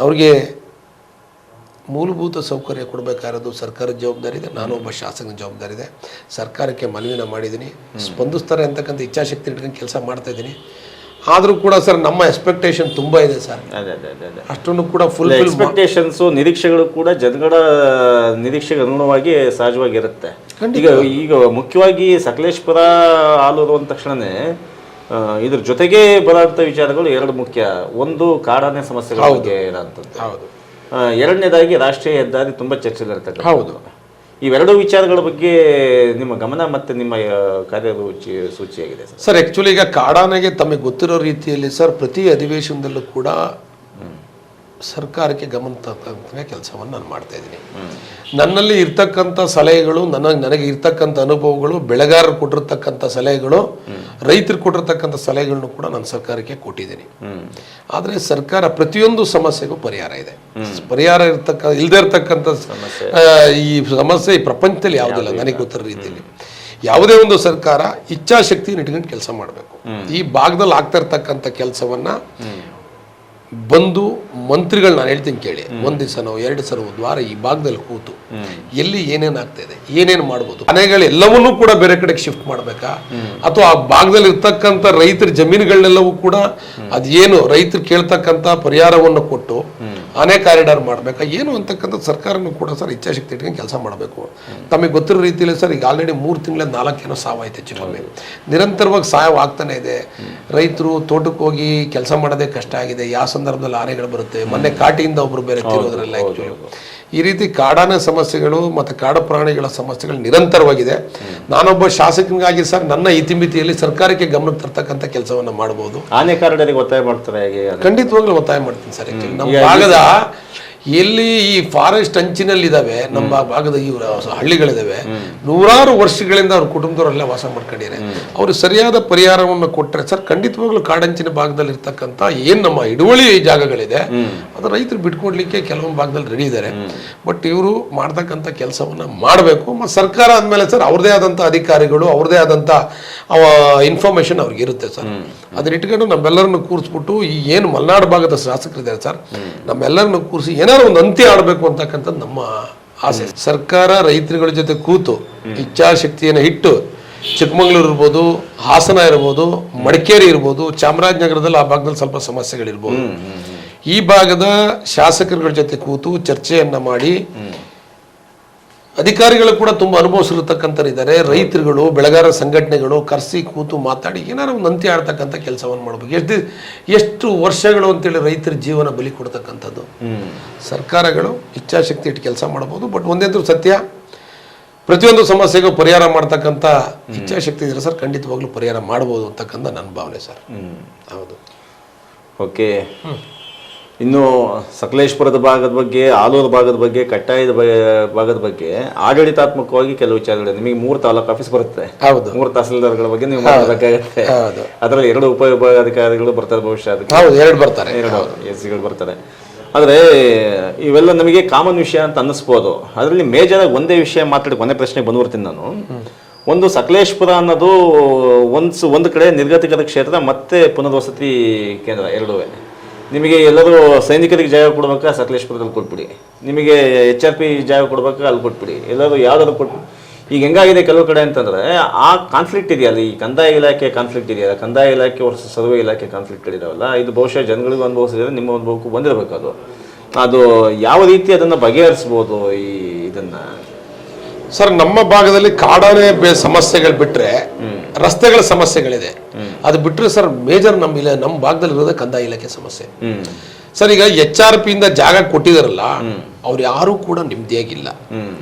ಅವ್ರಿಗೆ ಮೂಲಭೂತ ಸೌಕರ್ಯ ಕೊಡಬೇಕಾಗಿರೋದು ಸರ್ಕಾರದ ಜವಾಬ್ದಾರಿ ಇದೆ. ನಾನು ಒಬ್ಬ ಶಾಸಕನ ಜವಾಬ್ದಾರಿ ಇದೆ ಸರ್ಕಾರಕ್ಕೆ ಮನವಿನ ಮಾಡಿದ್ದೀನಿ. ಸ್ಪಂದಿಸ್ತಾರೆ ಅಂತಕ್ಕಂಥ ಇಚ್ಛಾಶಕ್ತಿ ಇಟ್ಕೊಂಡು ಕೆಲಸ ಮಾಡ್ತಾ ಇದ್ದೀನಿ. ಆದರೂ ಕೂಡ ಸರ್ ನಮ್ಮ ಎಕ್ಸ್ಪೆಕ್ಟೇಷನ್ ತುಂಬ ಇದೆ ಸರ್. ಅದೇ ಅದೇ ಅದೇ ಅದೇ. ಅಷ್ಟನ್ನು ಕೂಡ ಫುಲ್ ಎಕ್ಸ್ಪೆಕ್ಟೇಷನ್ಸು ನಿರೀಕ್ಷೆಗಳು ಕೂಡ ಜನಗಳ ನಿರೀಕ್ಷೆಗೆ ಅನುಗುಣವಾಗಿ ಸಹಜವಾಗಿರುತ್ತೆ. ಈಗ ಈಗ ಮುಖ್ಯವಾಗಿ ಸಕಲೇಶ್ಪುರ ಆಲೂರು ಅಂದ ತಕ್ಷಣನೇ ಆ, ಇದ್ರ ಜೊತೆಗೆ ಬರೋಂಥ ವಿಚಾರಗಳು ಎರಡು ಮುಖ್ಯ. ಒಂದು ಕಾಡಾನೆ ಸಮಸ್ಯೆಗಳ ಬಗ್ಗೆ ಇರೋಂಥದ್ದು ಹೌದು. ಎರಡನೇದಾಗಿ ರಾಷ್ಟ್ರೀಯ ಹೆದ್ದಾರಿ ತುಂಬ ಚರ್ಚೆಲಿರ್ತಕ್ಕಂಥ ಹೌದು. ಇವೆರಡೂ ವಿಚಾರಗಳ ಬಗ್ಗೆ ನಿಮ್ಮ ಗಮನ ಮತ್ತು ನಿಮ್ಮ ಕಾರ್ಯ ಸೂಚಿಯಾಗಿದೆ ಸರ್. ಸರ್ ಆ್ಯಕ್ಚುಲಿ ಈಗ ಕಾಡಾನೆಗೆ ತಮಗೆ ಗೊತ್ತಿರೋ ರೀತಿಯಲ್ಲಿ ಸರ್ ಪ್ರತಿ ಅಧಿವೇಶನದಲ್ಲೂ ಕೂಡ ಸರ್ಕಾರಕ್ಕೆ ಗಮನ ತಕ್ಕಂಥ ಕೆಲಸವನ್ನು ನಾನು ಮಾಡ್ತಾ ಇದ್ದೀನಿ. ನನ್ನಲ್ಲಿ ಇರ್ತಕ್ಕಂಥ ಸಲಹೆಗಳು ನನ್ನ ನನಗೆ ಇರ್ತಕ್ಕಂಥ ಅನುಭವಗಳು ಬೆಳೆಗಾರರು ಕೊಟ್ಟಿರ್ತಕ್ಕಂಥ ಸಲಹೆಗಳು ರೈತರು ಕೊಟ್ಟಿರ್ತಕ್ಕಂಥ ಸಲಹೆಗಳನ್ನು ಕೂಡ ನಾನು ಸರ್ಕಾರಕ್ಕೆ ಕೊಟ್ಟಿದ್ದೀನಿ. ಆದರೆ ಸರ್ಕಾರ ಪ್ರತಿಯೊಂದು ಸಮಸ್ಯೆಗೂ ಪರಿಹಾರ ಇದೆ. ಪರಿಹಾರ ಇರ್ತಕ್ಕ ಇಲ್ಲದೆ ಇರ್ತಕ್ಕಂಥ ಈ ಸಮಸ್ಯೆ ಈ ಪ್ರಪಂಚದಲ್ಲಿ ಯಾವುದಿಲ್ಲ ನನಗೆ ಗೊತ್ತಿರೋ ರೀತಿಯಲ್ಲಿ. ಯಾವುದೇ ಒಂದು ಸರ್ಕಾರ ಇಚ್ಛಾಶಕ್ತಿಯನ್ನು ಇಟ್ಕೊಂಡು ಕೆಲಸ ಮಾಡಬೇಕು. ಈ ಭಾಗದಲ್ಲಿ ಆಗ್ತಾ ಇರ್ತಕ್ಕಂಥ ಕೆಲಸವನ್ನ ಬಂದು ಮಂತ್ರಿಗಳು ನಾನು ಹೇಳ್ತೀನಿ ಕೇಳಿ. ಒಂದ್ ದಿವಸನೋ ಎರಡು ಸಲ ದ್ವಾರ ವಾರ ಈ ಭಾಗದಲ್ಲಿ ಕೂತು ಎಲ್ಲಿ ಏನೇನು ಆಗ್ತಾ ಇದೆ ಏನೇನು ಮಾಡ್ಬೋದು ಮನೆಗಳು ಎಲ್ಲವನ್ನೂ ಕೂಡ ಬೇರೆ ಕಡೆಗೆ ಶಿಫ್ಟ್ ಮಾಡ್ಬೇಕಾ? ಅಥವಾ ಆ ಭಾಗದಲ್ಲಿ ಇರ್ತಕ್ಕಂಥ ರೈತರ ಜಮೀನುಗಳನ್ನೆಲ್ಲವೂ ಕೂಡ ಅದೇನು ರೈತರು ಕೇಳ್ತಕ್ಕಂಥ ಪರಿಹಾರವನ್ನು ಕೊಟ್ಟು ಆನೆ ಕಾರಿಡಾರ್ ಮಾಡಬೇಕಾ? ಏನು ಅಂತಕ್ಕಂಥ ಸರ್ಕಾರನೂ ಕೂಡ ಸರ್ ಇಚ್ಛಾಶಕ್ತಿ ಇಟ್ಕೊಂಡು ಕೆಲಸ ಮಾಡಬೇಕು. ತಮಗೆ ಗೊತ್ತಿರೋ ರೀತಿಯಲ್ಲಿ ಸರ್ ಈಗ ಆಲ್ರೆಡಿ ಮೂರು ತಿಂಗಳ ನಾಲ್ಕೇನೋ ಸಾವಾಯ್ತು ಹೆಚ್ಚು ಕಮ್ಮಿ ನಿರಂತರವಾಗಿ ಸಹಾಯ ಆಗ್ತಾನೆ ಇದೆ. ರೈತರು ತೋಟಕ್ಕೆ ಹೋಗಿ ಕೆಲಸ ಮಾಡೋದೇ ಕಷ್ಟ ಆಗಿದೆ. ಯಾವ ಸಂದರ್ಭದಲ್ಲಿ ಆನೆಗಳು ಬರುತ್ತೆ? ಮೊನ್ನೆ ಕಾಟಿಯಿಂದ ಒಬ್ರು ಬೇರೆ ತಿರೋದ್ರಲ್ಲ ಆ್ಯಕ್ಚುಲಿ ಈ ರೀತಿ ಕಾಡಾನೆ ಸಮಸ್ಯೆಗಳು ಮತ್ತು ಕಾಡು ಪ್ರಾಣಿಗಳ ಸಮಸ್ಯೆಗಳು ನಿರಂತರವಾಗಿದೆ ನಾನೊಬ್ಬ ಶಾಸಕನಿಗಾಗಿ ಸರ್ ನನ್ನ ಇತಿಮಿತಿಯಲ್ಲಿ ಸರ್ಕಾರಕ್ಕೆ ಗಮನಕ್ಕೆ ತರ್ತಕ್ಕಂಥ ಕೆಲಸವನ್ನು ಮಾಡಬಹುದು ಆನೆ ಕಾರಣ ಒತ್ತಾಯ ಮಾಡ್ತಾರೆ? ಖಂಡಿತವಾಗ್ಲೂ ಒತ್ತಾಯ ಮಾಡ್ತೀನಿ ಸರ್. ನಮ್ಮ ಭಾಗದ ಎಲ್ಲಿ ಈ ಫಾರೆಸ್ಟ್ ಅಂಚಿನಲ್ಲಿ ಇದಾವೆ ನಮ್ಮ ಭಾಗದ ಈ ಹಳ್ಳಿಗಳಿದಾವೆ ನೂರಾರು ವರ್ಷಗಳಿಂದ ಅವ್ರ ಕುಟುಂಬದವರೆಲ್ಲ ವಾಸ ಮಾಡ್ಕೊಂಡಿದ್ದಾರೆ. ಅವ್ರಿಗೆ ಸರಿಯಾದ ಪರಿಹಾರವನ್ನು ಕೊಟ್ಟರೆ ಸರ್ ಖಂಡಿತವಾಗ್ಲೂ ಕಾಡಂಚಿನ ಭಾಗದಲ್ಲಿ ಇರ್ತಕ್ಕಂಥ ಏನ್ ನಮ್ಮ ಹಿಡುವಳಿ ಜಾಗಗಳಿದೆ ಅದು ರೈತರು ಬಿಟ್ಕೊಡ್ಲಿಕ್ಕೆ ಕೆಲವೊಂದು ಭಾಗದಲ್ಲಿ ರೆಡಿ ಇದ್ದಾರೆ. ಬಟ್ ಇವರು ಮಾಡ್ತಕ್ಕಂಥ ಕೆಲಸವನ್ನು ಮಾಡಬೇಕು. ಮತ್ತು ಸರ್ಕಾರ ಅಂದಮೇಲೆ ಸರ್ ಅವ್ರದೇ ಆದಂಥ ಅಧಿಕಾರಿಗಳು ಅವ್ರದೇ ಆದಂಥ ಅವ ಇನ್ಫಾರ್ಮೇಶನ್ ಅವ್ರಿಗೆ ಇರುತ್ತೆ ಸರ್. ಅದನ್ನ ಇಟ್ಕೊಂಡು ನಮ್ಮೆಲ್ಲರನ್ನು ಕೂರಿಸ್ಬಿಟ್ಟು ಈ ಏನು ಮಲೆನಾಡು ಭಾಗದ ಶಾಸಕರಿದ್ದಾರೆ ಸರ್ ನಮ್ಮೆಲ್ಲರನ್ನು ಕೂರಿಸಿ ಏನಾದ್ರು ಒಂದು ಅಂತ್ಯ ಆಡಬೇಕು ಅಂತಕ್ಕಂಥದ್ದು ನಮ್ಮ ಆಸೆ. ಸರ್ಕಾರ ರೈತರುಗಳ ಜೊತೆ ಕೂತು ಇಚ್ಛಾಶಕ್ತಿಯನ್ನು ಇಟ್ಟು ಚಿಕ್ಕಮಗಳೂರು ಇರ್ಬೋದು ಹಾಸನ ಇರ್ಬೋದು ಮಡಿಕೇರಿ ಇರ್ಬೋದು ಚಾಮರಾಜನಗರದಲ್ಲಿ ಆ ಭಾಗದಲ್ಲಿ ಸ್ವಲ್ಪ ಸಮಸ್ಯೆಗಳಿರ್ಬೋದು. ಈ ಭಾಗದ ಶಾಸಕರುಗಳ ಜೊತೆ ಕೂತು ಚರ್ಚೆಯನ್ನ ಮಾಡಿ ಅಧಿಕಾರಿಗಳು ಕೂಡ ತುಂಬ ಅನುಭವಿಸಿರ್ತಕ್ಕಂಥವ್ರು ಇದ್ದಾರೆ ರೈತರುಗಳು ಬೆಳೆಗಾರ ಸಂಘಟನೆಗಳು ಕರ್ಸಿ ಕೂತು ಮಾತಾಡಿ ಏನಾರು ಒಂದು ಅಂತ್ಯ ಆಡ್ತಕ್ಕಂಥ ಕೆಲಸವನ್ನು ಮಾಡಬೇಕು. ಎಷ್ಟು ಎಷ್ಟು ವರ್ಷಗಳು ಅಂತೇಳಿ ರೈತರ ಜೀವನ ಬಲಿ ಕೊಡ್ತಕ್ಕಂಥದ್ದು. ಸರ್ಕಾರಗಳು ಇಚ್ಛಾಶಕ್ತಿ ಇಟ್ಟು ಕೆಲಸ ಮಾಡ್ಬೋದು ಬಟ್ ಒಂದೇಂದ್ರೂ ಸತ್ಯ ಪ್ರತಿಯೊಂದು ಸಮಸ್ಯೆಗೂ ಪರಿಹಾರ ಮಾಡ್ತಕ್ಕಂಥ ಇಚ್ಛಾಶಕ್ತಿ ಇದ್ರೆ ಸರ್ ಖಂಡಿತವಾಗ್ಲೂ ಪರಿಹಾರ ಮಾಡ್ಬೋದು ಅಂತಕ್ಕಂಥ ನನ್ನ ಭಾವನೆ ಸರ್. ಹೌದು. ಓಕೆ. ಇನ್ನು ಸಕಲೇಶ್ಪುರದ ಭಾಗದ ಬಗ್ಗೆ ಆಲೂರು ಭಾಗದ ಬಗ್ಗೆ ಕಟ್ಟಾಯದ ಭಾಗದ ಬಗ್ಗೆ ಆಡಳಿತಾತ್ಮಕವಾಗಿ ಕೆಲವು ವಿಚಾರಗಳು ನಿಮಗೆ ಮೂರು ತಾಲೂಕು ಆಫೀಸ್ ಬರುತ್ತೆ. ಹೌದು. ಮೂರು ತಹಸೀಲ್ದಾರ್ಗಳ ಬಗ್ಗೆ ನೀವು ಮಾತಾಡಬೇಕಾಗುತ್ತೆ ಹೌದು. ಅದರಲ್ಲಿ ಎರಡು ಉಪವಿಭಾಗಾಧಿಕಾರಿಗಳು ಬರ್ತಾರೆ ಬಹುಶಃ ಅದಕ್ಕೆ. ಹೌದು ಎರಡು ಬರ್ತಾರೆ. ಎರಡು ಎಸ್ ಸಿಗಳು ಬರ್ತಾರೆ. ಆದರೆ ಇವೆಲ್ಲ ನಮಗೆ ಕಾಮನ್ ವಿಷಯ ಅಂತ ಅನ್ನಿಸ್ಬೋದು. ಅದರಲ್ಲಿ ಮೇಜರ್ ಆಗಿ ಒಂದೇ ವಿಷಯ ಮಾತಾಡಿ ಒಂದೇ ಪ್ರಶ್ನೆಗೆ ಬಂದ್ಬಿಡ್ತೀನಿ ನಾನು. ಒಂದು ಸಕಲೇಶ್ಪುರ ಅನ್ನೋದು ಒಂದು ಒಂದು ಕಡೆ ನಿರ್ಗತಿಕರ ಕ್ಷೇತ್ರ ಮತ್ತೆ ಪುನರ್ವಸತಿ ಕೇಂದ್ರ ಎರಡೂ ನಿಮಗೆ ಎಲ್ಲರೂ ಸೈನಿಕರಿಗೆ ಜಾಗ ಕೊಡ್ಬೇಕಾ, ಸಕಲೇಶ್ಪುರದಲ್ಲಿ ಕೊಟ್ಬಿಡಿ. ನಿಮಗೆ ಎಚ್ ಆರ್ ಪಿ ಜಾಗ ಕೊಡ್ಬೇಕಾ, ಅಲ್ಲಿ ಕೊಟ್ಬಿಡಿ. ಎಲ್ಲರೂ ಯಾವ್ದಾದ್ರು ಕೊಟ್ಟು ಈಗ ಹೆಂಗಾಗಿದೆ ಕೆಲವು ಕಡೆ ಅಂತಂದರೆ, ಆ ಕಾನ್ಫ್ಲಿಕ್ಟ್ ಇದೆಯಲ್ಲ, ಈ ಕಂದಾಯ ಇಲಾಖೆ ಕಾನ್ಫ್ಲಿಕ್ಟ್ ಇದೆಯಲ್ಲ, ಕಂದಾಯ ಇಲಾಖೆ ವರ್ಷ ಸರ್ವೆ ಇಲಾಖೆ ಕಾನ್ಫ್ಲಿಕ್ಟ್ ಇದಾವಲ್ಲ, ಇದು ಬಹುಶಃ ಜನಗಳಿಗೂ ಅನುಭವಿಸಿದ್ರೆ ನಿಮ್ಮ ಅನುಭವಕ್ಕೂ ಬಂದಿರಬೇಕು ಅದು. ಅದು ಯಾವ ರೀತಿ ಅದನ್ನು ಬಗೆಹರಿಸ್ಬೋದು ಈ ಇದನ್ನ? ಸರ್, ನಮ್ಮ ಭಾಗದಲ್ಲಿ ಕಾಡಾನೆ ಸಮಸ್ಯೆಗಳು ಬಿಟ್ರೆ ರಸ್ತೆಗಳ ಸಮಸ್ಯೆಗಳಿದೆ. ಅದು ಬಿಟ್ರೆ ಸರ್, ಮೇಜರ್ ನಮ್ಮ ಇಲ್ಲ ನಮ್ಮ ಭಾಗದಲ್ಲಿ ಇರೋದೇ ಕಂದಾಯ ಇಲಾಖೆ ಸಮಸ್ಯೆ. ಸರ್, ಈಗ ಎಚ್ ಆರ್ ಪಿ ಇಂದ ಜಾಗ ಕೊಟ್ಟಿದಾರಲ್ಲ, ಅವ್ರು ಯಾರು ಕೂಡ ನೆಮ್ಮದಿಯಾಗಿಲ್ಲ.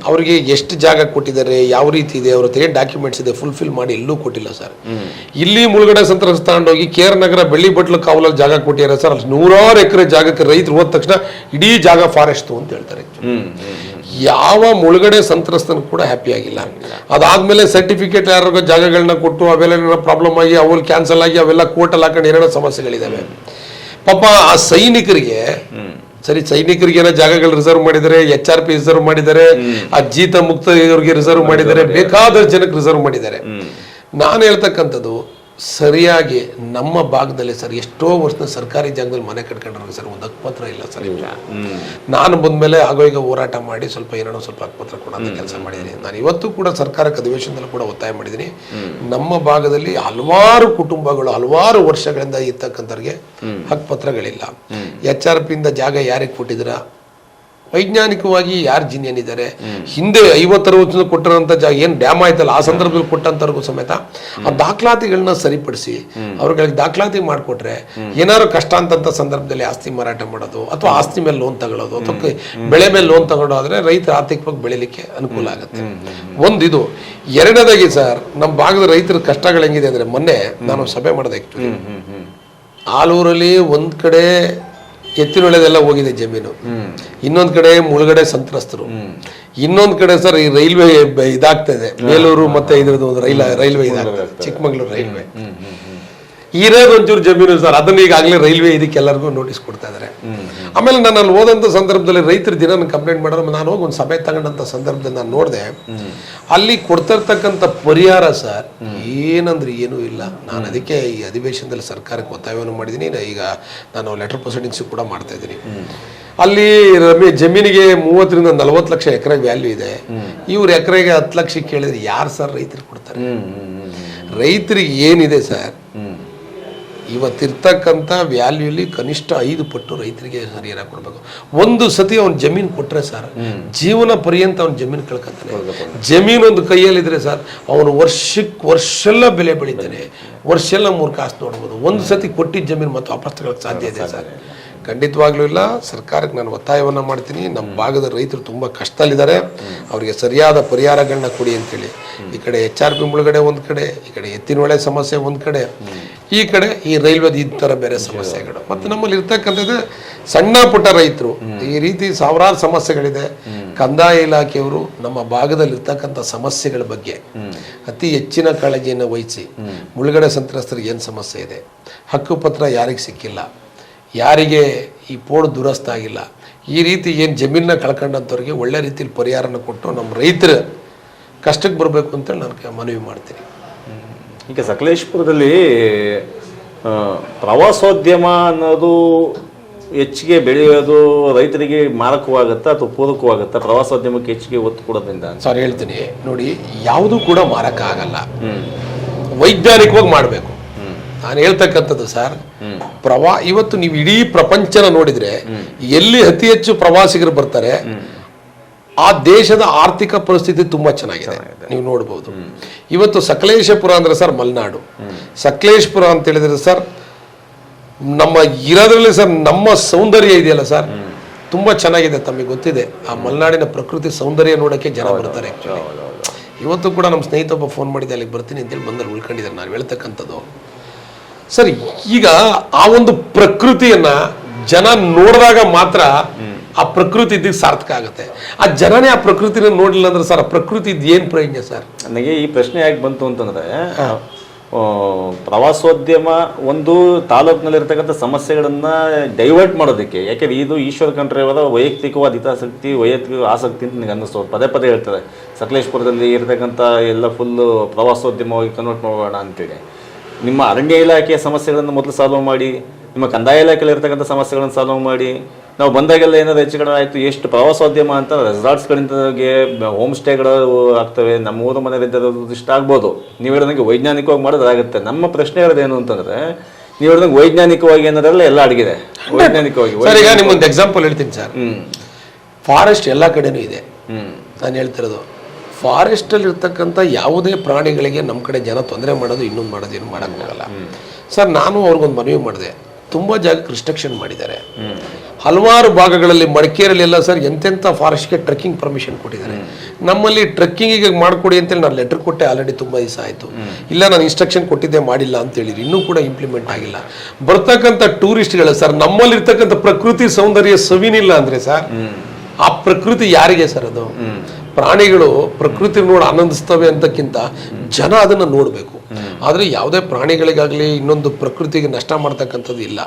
ಅವರಿಗೆ ಎಷ್ಟು ಜಾಗ ಕೊಟ್ಟಿದ್ದಾರೆ, ಯಾವ ರೀತಿ ಇದೆ, ಅವ್ರ ಹತ್ರ ಡಾಕ್ಯುಮೆಂಟ್ಸ್ ಇದೆ ಫುಲ್ಫಿಲ್ ಮಾಡಿ ಎಲ್ಲೂ ಕೊಟ್ಟಿಲ್ಲ ಸರ್. ಇಲ್ಲಿ ಮುಳುಗಡೆ ಸಂತ್ರಸ್ತ ತಗೊಂಡೋಗಿ ಕೇರ್ ನಗರ ಬೆಳ್ಳಿ ಬಟ್ಲು ಕಾವಲಲ್ಲಿ ಜಾಗ ಕೊಟ್ಟಿದ್ದಾರೆ ಸರ್. ಅಲ್ಲಿ ನೂರಾರು ಎಕರೆ ಜಾಗಕ್ಕೆ ರೈತರು ಹೋದ ತಕ್ಷಣ ಇಡೀ ಜಾಗ ಫಾರೆಸ್ಟ್ ಅಂತ ಹೇಳ್ತಾರೆ. ಯಾವ ಮುಳುಗಡೆ ಸಂತ್ರಸ್ತನ ಕೂಡ ಹ್ಯಾಪಿ ಆಗಿಲ್ಲ. ಅದಾದ್ಮೇಲೆ ಸರ್ಟಿಫಿಕೇಟ್ ಯಾರಿಗೋ ಜಾಗಗಳನ್ನ ಕೊಟ್ಟು ಅವೆಲ್ಲ ಪ್ರಾಬ್ಲಮ್ ಆಗಿ ಅವ್ರು ಕ್ಯಾನ್ಸಲ್ ಆಗಿ ಅವೆಲ್ಲ ಕೋರ್ಟಲ್ಲಿ ಹಾಕೊಂಡು ಏನೇನೋ ಸಮಸ್ಯೆಗಳಿದ್ದಾವೆ ಪಾಪ ಆ ಸೈನಿಕರಿಗೆ ಸರಿ ಸೈನಿಕರಿಗೆ ಏನೋ ಜಾಗಗಳು ರಿಸರ್ವ್ ಮಾಡಿದರೆ ಎಚ್ ಆರ್ ಪಿ ರಿಸರ್ವ್ ಮಾಡಿದ್ದಾರೆ ಆ ಜೀತ ಮುಕ್ತ ಇವ್ರಿಗೆ ರಿಸರ್ವ್ ಮಾಡಿದ್ದಾರೆ ಬೇಕಾದಷ್ಟು ಜನಕ್ಕೆ ರಿಸರ್ವ್ ಮಾಡಿದ್ದಾರೆ. ನಾನು ಹೇಳ್ತಕ್ಕಂಥದ್ದು ಸರಿಯಾಗಿ ನಮ್ಮ ಭಾಗದಲ್ಲಿ ಸರ್ ಎಷ್ಟೋ ವರ್ಷದ ಸರ್ಕಾರಿ ಜಾಗದಲ್ಲಿ ಮನೆ ಕಟ್ಕೊಂಡ್ರೆ ಸರ್ ಒಂದು ಹಕ್ಕುಪತ್ರ ಇಲ್ಲ ಸರ್ ಇಲ್ಲ ನಾನು ಬಂದ್ಮೇಲೆ ಆಗೋ ಈಗ ಹೋರಾಟ ಮಾಡಿ ಸ್ವಲ್ಪ ಏನೋ ಸ್ವಲ್ಪ ಹಕ್ಕುಪತ್ರ ಕೊಡೋಂಥ ಕೆಲಸ ಮಾಡಿದ್ದೀನಿ. ನಾನು ಇವತ್ತು ಕೂಡ ಸರ್ಕಾರಕ್ಕೆ ಅಧಿವೇಶನದಲ್ಲಿ ಕೂಡ ಒತ್ತಾಯ ಮಾಡಿದ್ದೀನಿ. ನಮ್ಮ ಭಾಗದಲ್ಲಿ ಹಲವಾರು ಕುಟುಂಬಗಳು ಹಲವಾರು ವರ್ಷಗಳಿಂದ ಇರ್ತಕ್ಕಂಥವ್ರಿಗೆ ಹಕ್ಕುಪತ್ರಗಳಿಲ್ಲ ಎಚ್ ಆರ್ ಪಿ ಇಂದ ಜಾಗ ಯಾರಿಗೆ ಕೊಟ್ಟಿದ್ದೀರಾ? ವೈಜ್ಞಾನಿಕವಾಗಿ ಯಾರು ಜಿನ್ ಏನಿದ್ದಾರೆ? ಹಿಂದೆ ಐವತ್ತರ ವರ್ಷದಿಂದ ಕೊಟ್ಟಿರೋಂಥ ಜಾಗ ಏನು ಡ್ಯಾಮ್ ಆಯ್ತಲ್ಲ ಆ ಸಂದರ್ಭದಲ್ಲಿ ಕೊಟ್ಟಂತವ್ರಿಗೂ ಸಮೇತ ಆ ದಾಖಲಾತಿಗಳನ್ನ ಸರಿಪಡಿಸಿ ಅವ್ರಗಳಿಗೆ ದಾಖಲಾತಿ ಮಾಡಿಕೊಟ್ರೆ ಏನಾದ್ರು ಕಷ್ಟ ಅಂತ ಸಂದರ್ಭದಲ್ಲಿ ಆಸ್ತಿ ಮಾರಾಟ ಮಾಡೋದು ಅಥವಾ ಆಸ್ತಿ ಮೇಲೆ ಲೋನ್ ತಗೊಳ್ಳೋದು ಅಥವಾ ಬೆಳೆ ಮೇಲೆ ಲೋನ್ ತಗೊಂಡೋದ್ರೆ ರೈತರ ಆರ್ಥಿಕವಾಗಿ ಬೆಳಿಲಿಕ್ಕೆ ಅನುಕೂಲ ಆಗುತ್ತೆ. ಒಂದಿದು ಎರಡನೇದಾಗಿ ಸರ್ ನಮ್ಮ ಭಾಗದ ರೈತರ ಕಷ್ಟಗಳು ಹೆಂಗಿದೆ ಅಂದ್ರೆ ಮೊನ್ನೆ ನಾನು ಸಭೆ ಮಾಡಿದೆ ಆಕ್ಚುಲಿ ಆಲೂರಲ್ಲಿ ಒಂದ್ ಕಡೆ ಎತ್ತಿನೊಳೆದೆಲ್ಲ ಹೋಗಿದೆ ಜಮೀನು. ಇನ್ನೊಂದ್ ಕಡೆ ಮುಳುಗಡೆ ಸಂತ್ರಸ್ತರು. ಇನ್ನೊಂದ್ ಕಡೆ ಸರ್ ಈ ರೈಲ್ವೆ ಇದಾಗ್ತಾ ಇದೆ. ಬೇಲೂರು ಮತ್ತೆ ಇದ್ರದ್ದು ಒಂದು ರೈಲ್ ರೈಲ್ವೆ ಇದಾಗ್ತದೆ ಚಿಕ್ಕಮಗಳೂರು ರೈಲ್ವೆ. ಇರೋದು ಒಂಚೂರು ಜಮೀನು ಸರ್. ಅದನ್ನ ಈಗಾಗಲೇ ರೈಲ್ವೆ ಇದಕ್ಕೆ ಎಲ್ಲರಿಗೂ ನೋಟಿಸ್ ಕೊಡ್ತಾ ಇದ್ದಾರೆ ಆಮೇಲೆ ನಾನು ಅಲ್ಲಿ ಹೋದಂಥ ಸಂದರ್ಭದಲ್ಲಿ ರೈತರು ದಿನ ಕಂಪ್ಲೇಂಟ್ ಮಾಡೋರು ನಾನು ಹೋಗಿ ಒಂದು ಸಭೆ ತಗೊಂಡಂಥ ಸಂದರ್ಭದಲ್ಲಿ ನಾನು ನೋಡಿದೆ ಅಲ್ಲಿ ಕೊಡ್ತಿರ್ತಕ್ಕಂಥ ಪರಿಹಾರ ಸರ್ ಏನಂದ್ರೆ ಏನೂ ಇಲ್ಲ. ನಾನು ಅದಕ್ಕೆ ಈ ಅಧಿವೇಶನದಲ್ಲಿ ಸರ್ಕಾರಕ್ಕೆ ಒತ್ತಾಯವನ್ನು ಮಾಡಿದ್ದೀನಿ. ಈಗ ನಾನು ಲೆಟರ್ ಪ್ರೊಸೀಡಿಂಗ್ಸ್ ಕೂಡ ಮಾಡ್ತಾ ಇದ್ದೀನಿ. ಅಲ್ಲಿ ರಮಿ ಜಮೀನಿಗೆ ಮೂವತ್ತರಿಂದ ನಲವತ್ತು ಲಕ್ಷ ಎಕರೆ ವ್ಯಾಲ್ಯೂ ಇದೆ. ಇವ್ರ ಎಕರೆಗೆ ಹತ್ತು ಲಕ್ಷ ಕೇಳಿದ್ರೆ ಯಾರು ಸರ್ ರೈತರಿಗೆ ಕೊಡ್ತಾರೆ? ರೈತರಿಗೆ ಏನಿದೆ ಸರ್? ಇವತ್ತಿರ್ತಕ್ಕಂಥ ವ್ಯಾಲ್ಯೂಲಿ ಕನಿಷ್ಠ ಐದು ಪಟ್ಟು ರೈತರಿಗೆ ಹರಿಹರ ಕೊಡಬೇಕು. ಒಂದು ಸತಿ ಅವ್ನ ಜಮೀನು ಕೊಟ್ರೆ ಸರ್ ಜೀವನ ಪರ್ಯಂತ ಅವ್ನ ಜಮೀನು ಕಳ್ಕೊತಾನೆ ಜಮೀನು ಒಂದು ಕೈಯಲ್ಲಿದ್ರೆ ಸರ್ ಅವನು ವರ್ಷಕ್ಕೆ ವರ್ಷೆಲ್ಲ ಬೆಲೆ ಬೆಳಿತಾನೆ. ವರ್ಷೆಲ್ಲ ಮೂರು ಕಾಸು ನೋಡ್ಬೋದು. ಒಂದು ಸತಿ ಕೊಟ್ಟಿದ್ದ ಜಮೀನು ಮತ್ತೆ ವಾಪಸ್ ತಗೊಳಕ್ ಸಾಧ್ಯ ಇದೆ ಸರ್. ಖಂಡಿತವಾಗ್ಲೂ ಇಲ್ಲ. ಸರ್ಕಾರಕ್ಕೆ ನಾನು ಒತ್ತಾಯವನ್ನು ಮಾಡ್ತೀನಿ. ನಮ್ಮ ಭಾಗದ ರೈತರು ತುಂಬ ಕಷ್ಟದಲ್ಲಿದ್ದಾರೆ. ಅವರಿಗೆ ಸರಿಯಾದ ಪರಿಹಾರಗಳನ್ನ ಕೊಡಿ ಅಂತೇಳಿ. ಈ ಕಡೆ ಎಚ್ ಆರ್ ಪಿ ಮುಳುಗಡೆ ಒಂದು ಕಡೆ, ಈ ಕಡೆ ಎತ್ತಿನೊಳೆ ಸಮಸ್ಯೆ ಒಂದು ಕಡೆ. ಈ ಕಡೆ ಈ ರೈಲ್ವೆ ಈ ಥರ ಬೇರೆ ಸಮಸ್ಯೆಗಳು. ಮತ್ತು ನಮ್ಮಲ್ಲಿ ಇರ್ತಕ್ಕಂಥದ್ದು ಸಣ್ಣ ಪುಟ್ಟ ರೈತರು. ಈ ರೀತಿ ಸಾವಿರಾರು ಸಮಸ್ಯೆಗಳಿದೆ. ಕಂದಾಯ ಇಲಾಖೆಯವರು ನಮ್ಮ ಭಾಗದಲ್ಲಿ ಇರ್ತಕ್ಕಂಥ ಸಮಸ್ಯೆಗಳ ಬಗ್ಗೆ ಅತಿ ಹೆಚ್ಚಿನ ಕಾಳಜಿಯನ್ನು ವಹಿಸಿ ಮುಳುಗಡೆ ಸಂತ್ರಸ್ತರಿಗೆ ಏನು ಸಮಸ್ಯೆ ಇದೆ? ಹಕ್ಕುಪತ್ರ ಯಾರಿಗೆ ಸಿಕ್ಕಿಲ್ಲ? ಯಾರಿಗೆ ಈ ಪೋಡ್ ದುರಸ್ತ ಆಗಿಲ್ಲ. ಈ ರೀತಿ ಏನು ಜಮೀನನ್ನ ಕಳ್ಕೊಂಡಂಥವ್ರಿಗೆ ಒಳ್ಳೆ ರೀತಿಯಲ್ಲಿ ಪರಿಹಾರನ ಕೊಟ್ಟು ನಮ್ಮ ರೈತರ ಕಷ್ಟಕ್ಕೆ ಬರಬೇಕು ಅಂತೇಳಿ ನಾನು ಮನವಿ ಮಾಡ್ತೀನಿ. ಈಗ ಸಕಲೇಶ್ಪುರದಲ್ಲಿ ಪ್ರವಾಸೋದ್ಯಮ ಅನ್ನೋದು ಹೆಚ್ಚಿಗೆ ಬೆಳೆಯೋದು ರೈತರಿಗೆ ಮಾರಕವಾಗುತ್ತಾ ಅಥವಾ ಪೂರಕವಾಗುತ್ತಾ ಪ್ರವಾಸೋದ್ಯಮಕ್ಕೆ ಹೆಚ್ಚಿಗೆ ಒತ್ತು ಕೊಡೋದ್ರಿಂದ? ಸರ್ ಹೇಳ್ತೀನಿ. ನೋಡಿ ಯಾವುದು ಕೂಡ ಮಾರಕ ಆಗಲ್ಲ ವೈಜ್ಞಾನಿಕವಾಗಿ ಮಾಡಬೇಕು. ನಾನು ಹೇಳ್ತಕ್ಕಂಥದ್ದು ಸರ್ ಪ್ರವಾ ಇವತ್ತು ನೀವು ಇಡೀ ಪ್ರಪಂಚನ ನೋಡಿದ್ರೆ ಎಲ್ಲಿ ಅತಿ ಹೆಚ್ಚು ಪ್ರವಾಸಿಗರು ಬರ್ತಾರೆ ಆ ದೇಶದ ಆರ್ಥಿಕ ಪರಿಸ್ಥಿತಿ ತುಂಬಾ ಚೆನ್ನಾಗಿದೆ. ನೀವು ನೋಡ್ಬೋದು. ಇವತ್ತು ಸಕಲೇಶಪುರ ಅಂದ್ರೆ ಸರ್ ಮಲೆನಾಡು. ಸಕಲೇಶಪುರ ಅಂತ ಹೇಳಿದ್ರೆ ಸರ್ ನಮ್ಮ ಇರೋದ್ರಲ್ಲಿ ಸರ್ ನಮ್ಮ ಸೌಂದರ್ಯ ಇದೆಯಲ್ಲ ಸರ್ ತುಂಬಾ ಚೆನ್ನಾಗಿದೆ ತಮಗೆ ಗೊತ್ತಿದೆ. ಆ ಮಲೆನಾಡಿನ ಪ್ರಕೃತಿ ಸೌಂದರ್ಯ ನೋಡಕ್ಕೆ ಜನ ಬರ್ತಾರೆ. ಇವತ್ತು ಕೂಡ ನಮ್ಮ ಸ್ನೇಹಿತ ಒಬ್ಬ ಫೋನ್ ಮಾಡಿದೆ ಅಲ್ಲಿಗೆ ಬರ್ತೀನಿ ಅಂತೇಳಿ ಬಂದಲ್ಲಿ ಉಳ್ಕೊಂಡಿದ್ದಾರೆ. ನಾನು ಹೇಳ್ತಕ್ಕಂಥದ್ದು ಸರ್ ಈಗ ಆ ಒಂದು ಪ್ರಕೃತಿಯನ್ನ ಜನ ನೋಡಿದಾಗ ಮಾತ್ರ ಆ ಪ್ರಕೃತಿ ಇದ್ದಿದ್ದು ಸಾರ್ಥಕ ಆಗುತ್ತೆ. ಆ ಜನನೇ ಆ ಪ್ರಕೃತಿನ ನೋಡಲಿಲ್ಲ ಅಂದ್ರೆ ಸರ್ ಆ ಪ್ರಕೃತಿ ಏನು ಪ್ರಯೋಜನ ಸರ್? ನನಗೆ ಈ ಪ್ರಶ್ನೆ ಯಾಕೆ ಬಂತು ಅಂತಂದ್ರೆ ಪ್ರವಾಸೋದ್ಯಮ ಒಂದು ತಾಲೂಕಿನಲ್ಲಿರ್ತಕ್ಕಂಥ ಸಮಸ್ಯೆಗಳನ್ನ ಡೈವರ್ಟ್ ಮಾಡೋದಕ್ಕೆ ಯಾಕೆಂದ್ರೆ ಇದು ಈಶ್ವರ ಖಂಡ್ರೆಯವರ ವೈಯಕ್ತಿಕವಾದ ಹಿತಾಸಕ್ತಿ ವೈಯಕ್ತಿಕ ಆಸಕ್ತಿ ಅಂತ ನನಗೆ ಅನ್ನಿಸ್ತವ್ರು ಪದೇ ಪದೇ ಹೇಳ್ತಾರೆ ಸಕಲೇಶ್ಪುರದಲ್ಲಿ ಇರತಕ್ಕಂಥ ಎಲ್ಲ ಫುಲ್ಲು ಪ್ರವಾಸೋದ್ಯಮವಾಗಿ ಕನ್ವರ್ಟ್ ಮಾಡೋಣ ಅಂತೇಳಿ. ನಿಮ್ಮ ಅರಣ್ಯ ಇಲಾಖೆಯ ಸಮಸ್ಯೆಗಳನ್ನು ಮೊದಲು ಸಾಲ್ವ್ ಮಾಡಿ ನಿಮ್ಮ ಕಂದಾಯ ಇಲಾಖೆಯಲ್ಲಿ ಇರತಕ್ಕಂಥ ಸಮಸ್ಯೆಗಳನ್ನು ಸಾಲ್ವ್ ಮಾಡಿ ನಾವು ಬಂದಾಗೆಲ್ಲ ಏನಾದ್ರು ಹೆಚ್ಚು ಕಡಿಮೆ ಆಯಿತು ಎಷ್ಟು ಪ್ರವಾಸೋದ್ಯಮ ಅಂತ ರೆಸಾರ್ಟ್ಸ್ಗಳಿಂದಾಗೆ ಹೋಮ್ ಸ್ಟೇಗಳು ಆಗ್ತವೆ ನಮ್ಮ ಊರು ಮನೆಯಲ್ಲಿದ್ದರೂ ಇಷ್ಟ ಆಗ್ಬೋದು. ನೀವು ಹೇಳಿದಂಗೆ ವೈಜ್ಞಾನಿಕವಾಗಿ ಮಾಡೋದಾಗುತ್ತೆ ನಮ್ಮ ಪ್ರಶ್ನೆ ಇರೋದೇನು ಅಂತಂದರೆ ನೀವು ಹೇಳಿದಂಗೆ ವೈಜ್ಞಾನಿಕವಾಗಿ ಏನಾದ್ರೆಲ್ಲ ಎಲ್ಲ ಅಡಗಿದೆ ವೈಜ್ಞಾನಿಕವಾಗಿ ಸರ್ ಈಗ ನಿಮ್ಮೊಂದು ಎಕ್ಸಾಂಪಲ್ ಹೇಳ್ತೀನಿ ಸರ್. ಫಾರೆಸ್ಟ್ ಎಲ್ಲ ಕಡೆಯೂ ಇದೆ. ಹ್ಞೂ ನಾನು ಹೇಳ್ತಿರೋದು. ಫಾರೆಸ್ಟಲ್ಲಿ ಇರ್ತಕ್ಕಂಥ ಯಾವುದೇ ಪ್ರಾಣಿಗಳಿಗೆ ನಮ್ಮ ಕಡೆ ಜನ ತೊಂದರೆ ಮಾಡೋದು ಇನ್ನೊಂದು ಮಾಡೋದು ಏನು ಮಾಡೋಕ್ಕಾಗಲ್ಲ ಸರ್ ನಾನು ಅವ್ರಿಗೊಂದು ಮನವಿ ಮಾಡಿದೆ. ತುಂಬ ಜಾಗಕ್ಕೆ ರಿಸ್ಟ್ರಿಕ್ಷನ್ ಮಾಡಿದ್ದಾರೆ. ಹಲವಾರು ಭಾಗಗಳಲ್ಲಿ ಮಡಿಕೇರಿಯಲ್ಲೆಲ್ಲ ಸರ್ ಎಂತೆಂಥ ಫಾರೆಸ್ಟ್ಗೆ ಟ್ರೆಕ್ಕಿಂಗ್ ಪರ್ಮಿಷನ್ ಕೊಟ್ಟಿದ್ದಾರೆ. ನಮ್ಮಲ್ಲಿ ಟ್ರೆಕ್ಕಿಂಗಿಗೆ ಮಾಡಿಕೊಡಿ ಅಂತೇಳಿ ನಾನು ಲೆಟರ್ ಕೊಟ್ಟೆ ಆಲ್ರೆಡಿ ತುಂಬ ದಿವಸ ಆಯಿತು. ಇಲ್ಲ ನಾನು ಇನ್ಸ್ಟ್ರಕ್ಷನ್ ಕೊಟ್ಟಿದ್ದೆ ಮಾಡಿಲ್ಲ ಅಂತ ಹೇಳಿದ್ರು. ಇನ್ನೂ ಕೂಡ ಇಂಪ್ಲಿಮೆಂಟ್ ಆಗಿಲ್ಲ. ಬರ್ತಕ್ಕಂಥ ಟೂರಿಸ್ಟ್ಗಳು ಸರ್ ನಮ್ಮಲ್ಲಿರ್ತಕ್ಕಂಥ ಪ್ರಕೃತಿ ಸೌಂದರ್ಯ ಸವಿನಿಲ್ಲ ಅಂದರೆ ಸರ್ ಆ ಪ್ರಕೃತಿ ಯಾರಿಗೆ ಸರ್ ಅದು? ಪ್ರಾಣಿಗಳು ಪ್ರಕೃತಿ ನೋಡಿ ಆನಂದಿಸ್ತವೆ ಅಂತಕ್ಕಿಂತ ಜನ ಅದನ್ನ ನೋಡಬೇಕು. ಆದರೆ ಯಾವುದೇ ಪ್ರಾಣಿಗಳಿಗಾಗ್ಲಿ ಇನ್ನೊಂದು ಪ್ರಕೃತಿಗೆ ನಷ್ಟ ಮಾಡ್ತಕ್ಕಂಥದ್ದು ಇಲ್ಲ.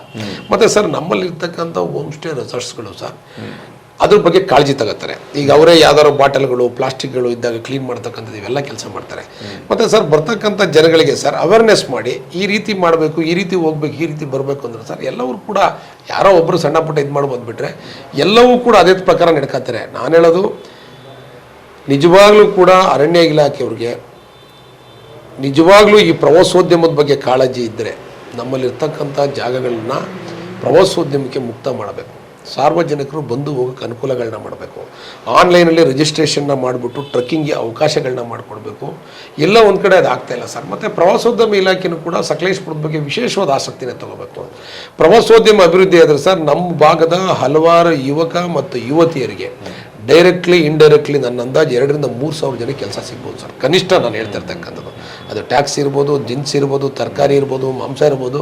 ಮತ್ತೆ ಸರ್ ನಮ್ಮಲ್ಲಿ ಇರ್ತಕ್ಕಂಥ ಹೋಮ್ ಸ್ಟೇ ರೆಸಾರ್ಟ್ಸ್ಗಳು ಸರ್, ಅದ್ರ ಬಗ್ಗೆ ಕಾಳಜಿ ತಗೋತಾರೆ. ಈಗ ಅವರೇ ಯಾವ್ದಾರು ಬಾಟಲ್ಗಳು, ಪ್ಲಾಸ್ಟಿಕ್ಗಳು ಇದ್ದಾಗ ಕ್ಲೀನ್ ಮಾಡ್ತಕ್ಕಂಥದ್ದು ಇವೆಲ್ಲ ಕೆಲಸ ಮಾಡ್ತಾರೆ. ಮತ್ತೆ ಸರ್, ಬರ್ತಕ್ಕಂಥ ಜನಗಳಿಗೆ ಸರ್ ಅವೇರ್ನೆಸ್ ಮಾಡಿ ಈ ರೀತಿ ಮಾಡಬೇಕು, ಈ ರೀತಿ ಹೋಗ್ಬೇಕು, ಈ ರೀತಿ ಬರಬೇಕು ಅಂದ್ರೆ ಸರ್ ಎಲ್ಲರೂ ಕೂಡ ಯಾರೋ ಒಬ್ಬರು ಸಣ್ಣ ಪುಟ್ಟ ಇದು ಮಾಡಿ ಬಂದುಬಿಟ್ರೆ ಎಲ್ಲವೂ ಕೂಡ ಅದೇ ಪ್ರಕಾರ ನಡ್ಕೊತಾರೆ ನಾನು ಹೇಳೋದು ನಿಜವಾಗ್ಲೂ ಕೂಡ ಅರಣ್ಯ ಇಲಾಖೆಯವ್ರಿಗೆ, ನಿಜವಾಗ್ಲೂ ಈ ಪ್ರವಾಸೋದ್ಯಮದ ಬಗ್ಗೆ ಕಾಳಜಿ ಇದ್ದರೆ ನಮ್ಮಲ್ಲಿರ್ತಕ್ಕಂಥ ಜಾಗಗಳನ್ನ ಪ್ರವಾಸೋದ್ಯಮಕ್ಕೆ ಮುಕ್ತ ಮಾಡಬೇಕು. ಸಾರ್ವಜನಿಕರು ಬಂದು ಹೋಗೋಕ್ಕೆ ಅನುಕೂಲಗಳನ್ನ ಮಾಡಬೇಕು. ಆನ್ಲೈನಲ್ಲಿ ರಿಜಿಸ್ಟ್ರೇಷನ್ನ ಮಾಡಿಬಿಟ್ಟು ಟ್ರಕ್ಕಿಂಗ್ಗೆ ಅವಕಾಶಗಳನ್ನ ಮಾಡಿಕೊಡ್ಬೇಕು. ಎಲ್ಲ ಒಂದು ಕಡೆ ಅದು ಆಗ್ತಾ ಇಲ್ಲ ಸರ್. ಮತ್ತು ಪ್ರವಾಸೋದ್ಯಮ ಇಲಾಖೆಯೂ ಕೂಡ ಸಕಲೇಶ್ಪುರದ ಬಗ್ಗೆ ವಿಶೇಷವಾದ ಆಸಕ್ತಿನೇ ತಗೋಬೇಕು. ಪ್ರವಾಸೋದ್ಯಮ ಅಭಿವೃದ್ಧಿ ಆದರೆ ಸರ್ ನಮ್ಮ ಭಾಗದ ಹಲವಾರು ಯುವಕ ಮತ್ತು ಯುವತಿಯರಿಗೆ ಡೈರೆಕ್ಟ್ಲಿ ಇಂಡೈರೆಕ್ಟ್ಲಿ ನನ್ನ ಅಂದಾಜು ಎರಡರಿಂದ ಮೂರು ಸಾವಿರ ಜನಕ್ಕೆ ಕೆಲಸ ಸಿಗ್ಬೋದು ಸರ್. ಕನಿಷ್ಠ ನಾನು ಹೇಳ್ತಾ ಇರ್ತಕ್ಕಂಥದ್ದು. ಅದು ಟ್ಯಾಕ್ಸ್ ಇರ್ಬೋದು ಜಿನ್ಸ್ ಇರ್ಬೋದು, ತರಕಾರಿ ಇರ್ಬೋದು, ಮಾಂಸ ಇರ್ಬೋದು.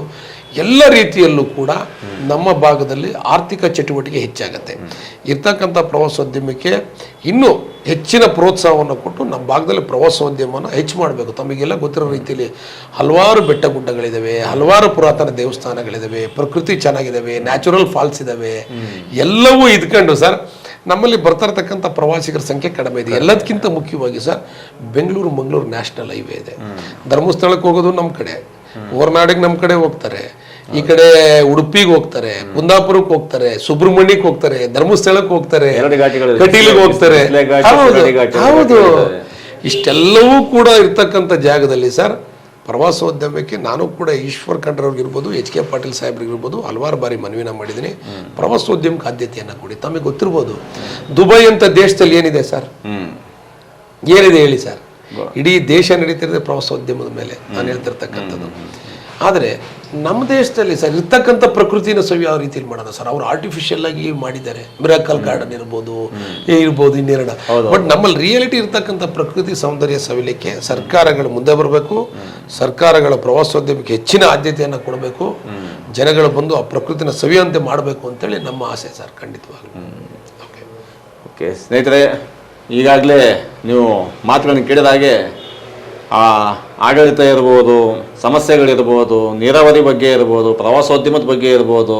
ಎಲ್ಲ ರೀತಿಯಲ್ಲೂ ಕೂಡ ನಮ್ಮ ಭಾಗದಲ್ಲಿ ಆರ್ಥಿಕ ಚಟುವಟಿಕೆ ಹೆಚ್ಚಾಗುತ್ತೆ. ಇರ್ತಕ್ಕಂಥ ಪ್ರವಾಸೋದ್ಯಮಕ್ಕೆ ಇನ್ನೂ ಹೆಚ್ಚಿನ ಪ್ರೋತ್ಸಾಹವನ್ನು ಕೊಟ್ಟು ನಮ್ಮ ಭಾಗದಲ್ಲಿ ಪ್ರವಾಸೋದ್ಯಮವನ್ನು ಹೆಚ್ಚು ಮಾಡಬೇಕು. ತಮಗೆಲ್ಲ ಗೊತ್ತಿರೋ ರೀತಿಯಲ್ಲಿ ಹಲವಾರು ಬೆಟ್ಟ ಗುಡ್ಡಗಳಿದ್ದಾವೆ ಹಲವಾರು ಪುರಾತನ ದೇವಸ್ಥಾನಗಳಿದ್ದಾವೆ ಪ್ರಕೃತಿ ಚೆನ್ನಾಗಿದ್ದಾವೆ ನ್ಯಾಚುರಲ್ ಫಾಲ್ಸ್ ಇದ್ದಾವೆ ಎಲ್ಲವೂ ಇದ್ಕೊಂಡು ಸರ್ ನಮ್ಮಲ್ಲಿ ಬರ್ತಾ ಇರ್ತಕ್ಕಂಥ ಪ್ರವಾಸಿಗರ ಸಂಖ್ಯೆ ಕಡಿಮೆ ಇದೆ. ಎಲ್ಲದಕ್ಕಿಂತ ಮುಖ್ಯವಾಗಿ sir Bengaluru Mangaluru national highway ಇದೆ. ಧರ್ಮಸ್ಥಳಕ್ಕೆ ಹೋಗೋದು ನಮ್ಮ ಕಡೆ. ಹೊರನಾಡಿಗೆ ನಮ್ಮ ಕಡೆ ಹೋಗ್ತಾರೆ ಈ ಕಡೆ ಉಡುಪಿಗೆ ಹೋಗ್ತಾರೆ ಕುಂದಾಪುರಕ್ಕೆ ಹೋಗ್ತಾರೆ ಸುಬ್ರಹ್ಮಣ್ಯಕ್ಕೆ ಹೋಗ್ತಾರೆ ಧರ್ಮಸ್ಥಳಕ್ಕೆ ಹೋಗ್ತಾರೆ. ಕಟೀಲಿಗೆ ಹೋಗ್ತಾರೆ. ಹೌದು. ಇಷ್ಟೆಲ್ಲವೂ ಕೂಡ ಇರ್ತಕ್ಕಂಥ ಜಾಗದಲ್ಲಿ ಸರ್ ಪ್ರವಾಸೋದ್ಯಮಕ್ಕೆ ನಾನು ಕೂಡ ಈಶ್ವರ್ ಖಂಡ್ರವ್ರಿಗಿರ್ಬೋದು ಎಚ್ ಕೆ ಪಾಟೀಲ್ ಸಾಹೇಬ್ರಿಗಿರ್ಬೋದು ಹಲವಾರು ಬಾರಿ ಮನವಿನ ಮಾಡಿದ್ದೀನಿ. ಪ್ರವಾಸೋದ್ಯಮಕ್ಕೆ ಆದ್ಯತೆಯನ್ನು ಕೊಡಿ. ತಮಗೆ ಗೊತ್ತಿರ್ಬೋದು ದುಬೈ ಅಂತ ದೇಶದಲ್ಲಿ ಏನಿದೆ ಸರ್? ಏನಿದೆ ಹೇಳಿ ಸರ್? ಇಡೀ ದೇಶ ನಡೀತಿರೋದೇ ಪ್ರವಾಸೋದ್ಯಮದ ಮೇಲೆ ನಾನು ಹೇಳ್ತಿರ್ತಕ್ಕಂಥದ್ದು. ಆದರೆ ನಮ್ಮ ದೇಶದಲ್ಲಿ ಸರ್ ಇರ್ತಕ್ಕಂಥ ಪ್ರಕೃತಿನ ಸವಿ ಯಾವ ರೀತಿಯಲ್ಲಿ ಮಾಡೋಣ ಸರ್. ಅವ್ರು ಆರ್ಟಿಫಿಷಿಯಲ್ ಆಗಿ ಮಾಡಿದ್ದಾರೆ. ಮಿರಾಕಲ್ ಗಾರ್ಡನ್ ಇರ್ಬೋದು ಏ ಇರ್ಬೋದು ಇನ್ನೆರಡ ಬಟ್ ನಮ್ಮಲ್ಲಿ ರಿಯಾಲಿಟಿ ಇರ್ತಕ್ಕಂಥ ಪ್ರಕೃತಿ ಸೌಂದರ್ಯ ಸವಿಲಿಕ್ಕೆ ಸರ್ಕಾರಗಳು ಮುಂದೆ ಬರಬೇಕು. ಸರ್ಕಾರಗಳ ಪ್ರವಾಸೋದ್ಯಮಕ್ಕೆ ಹೆಚ್ಚಿನ ಆದ್ಯತೆಯನ್ನು ಕೊಡಬೇಕು. ಜನಗಳು ಬಂದು ಆ ಪ್ರಕೃತಿನ ಸವಿಯಂತೆ ಮಾಡಬೇಕು ಅಂತೇಳಿ ನಮ್ಮ ಆಸೆ ಸರ್ ಖಂಡಿತವಾಗ್ಲೂ. ಓಕೆ ಓಕೆ ಸ್ನೇಹಿತರೆ ಈಗಾಗಲೇ ನೀವು ಮಾತುಗಳನ್ನು ಕೇಳಿದ ಹಾಗೆ, ಆ, ಆಡಳಿತ ಇರ್ಬೋದು, ಸಮಸ್ಯೆಗಳಿರ್ಬೋದು, ನೀರಾವರಿ ಬಗ್ಗೆ ಇರ್ಬೋದು, ಪ್ರವಾಸೋದ್ಯಮದ ಬಗ್ಗೆ ಇರ್ಬೋದು,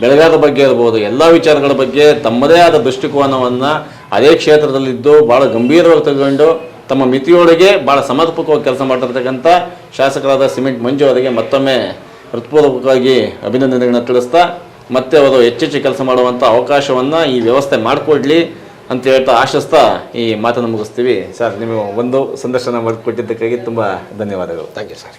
ಬೆಳೆಗಾರರ ಬಗ್ಗೆ ಇರ್ಬೋದು, ಎಲ್ಲ ವಿಚಾರಗಳ ಬಗ್ಗೆ ತಮ್ಮದೇ ಆದ ದೃಷ್ಟಿಕೋನವನ್ನು ಅದೇ ಕ್ಷೇತ್ರದಲ್ಲಿದ್ದು ಭಾಳ ಗಂಭೀರವಾಗಿ ತಗೊಂಡು ತಮ್ಮ ಮಿತಿಯೊಳಗೆ ಭಾಳ ಸಮರ್ಪಕವಾಗಿ ಕೆಲಸ ಮಾಡಿರ್ತಕ್ಕಂಥ ಶಾಸಕರಾದ ಸಿಮೆಂಟ್ ಮಂಜು ಅವರಿಗೆ ಮತ್ತೊಮ್ಮೆ ಹೃತ್ಪೂರ್ವಕವಾಗಿ ಅಭಿನಂದನೆಗಳನ್ನು ತಿಳಿಸ್ತಾ, ಮತ್ತೆ ಅವರು ಹೆಚ್ಚೆಚ್ಚು ಕೆಲಸ ಮಾಡುವಂಥ ಅವಕಾಶವನ್ನು ಈ ವ್ಯವಸ್ಥೆ ಮಾಡಿಕೊಡ್ಲಿ. ಅಂತ ಹೇಳ್ತಾ ಆಶಿಸ್ತಾ ಈ ಮಾತನ್ನು ಮುಗಿಸ್ತೀವಿ. ಸರ್ ನೀವು ಒಂದು ಸಂದರ್ಶನ ಮಾಡಿಕೊಟ್ಟಿದ್ದಕ್ಕಾಗಿ ತುಂಬ ಧನ್ಯವಾದಗಳು. Thank you sir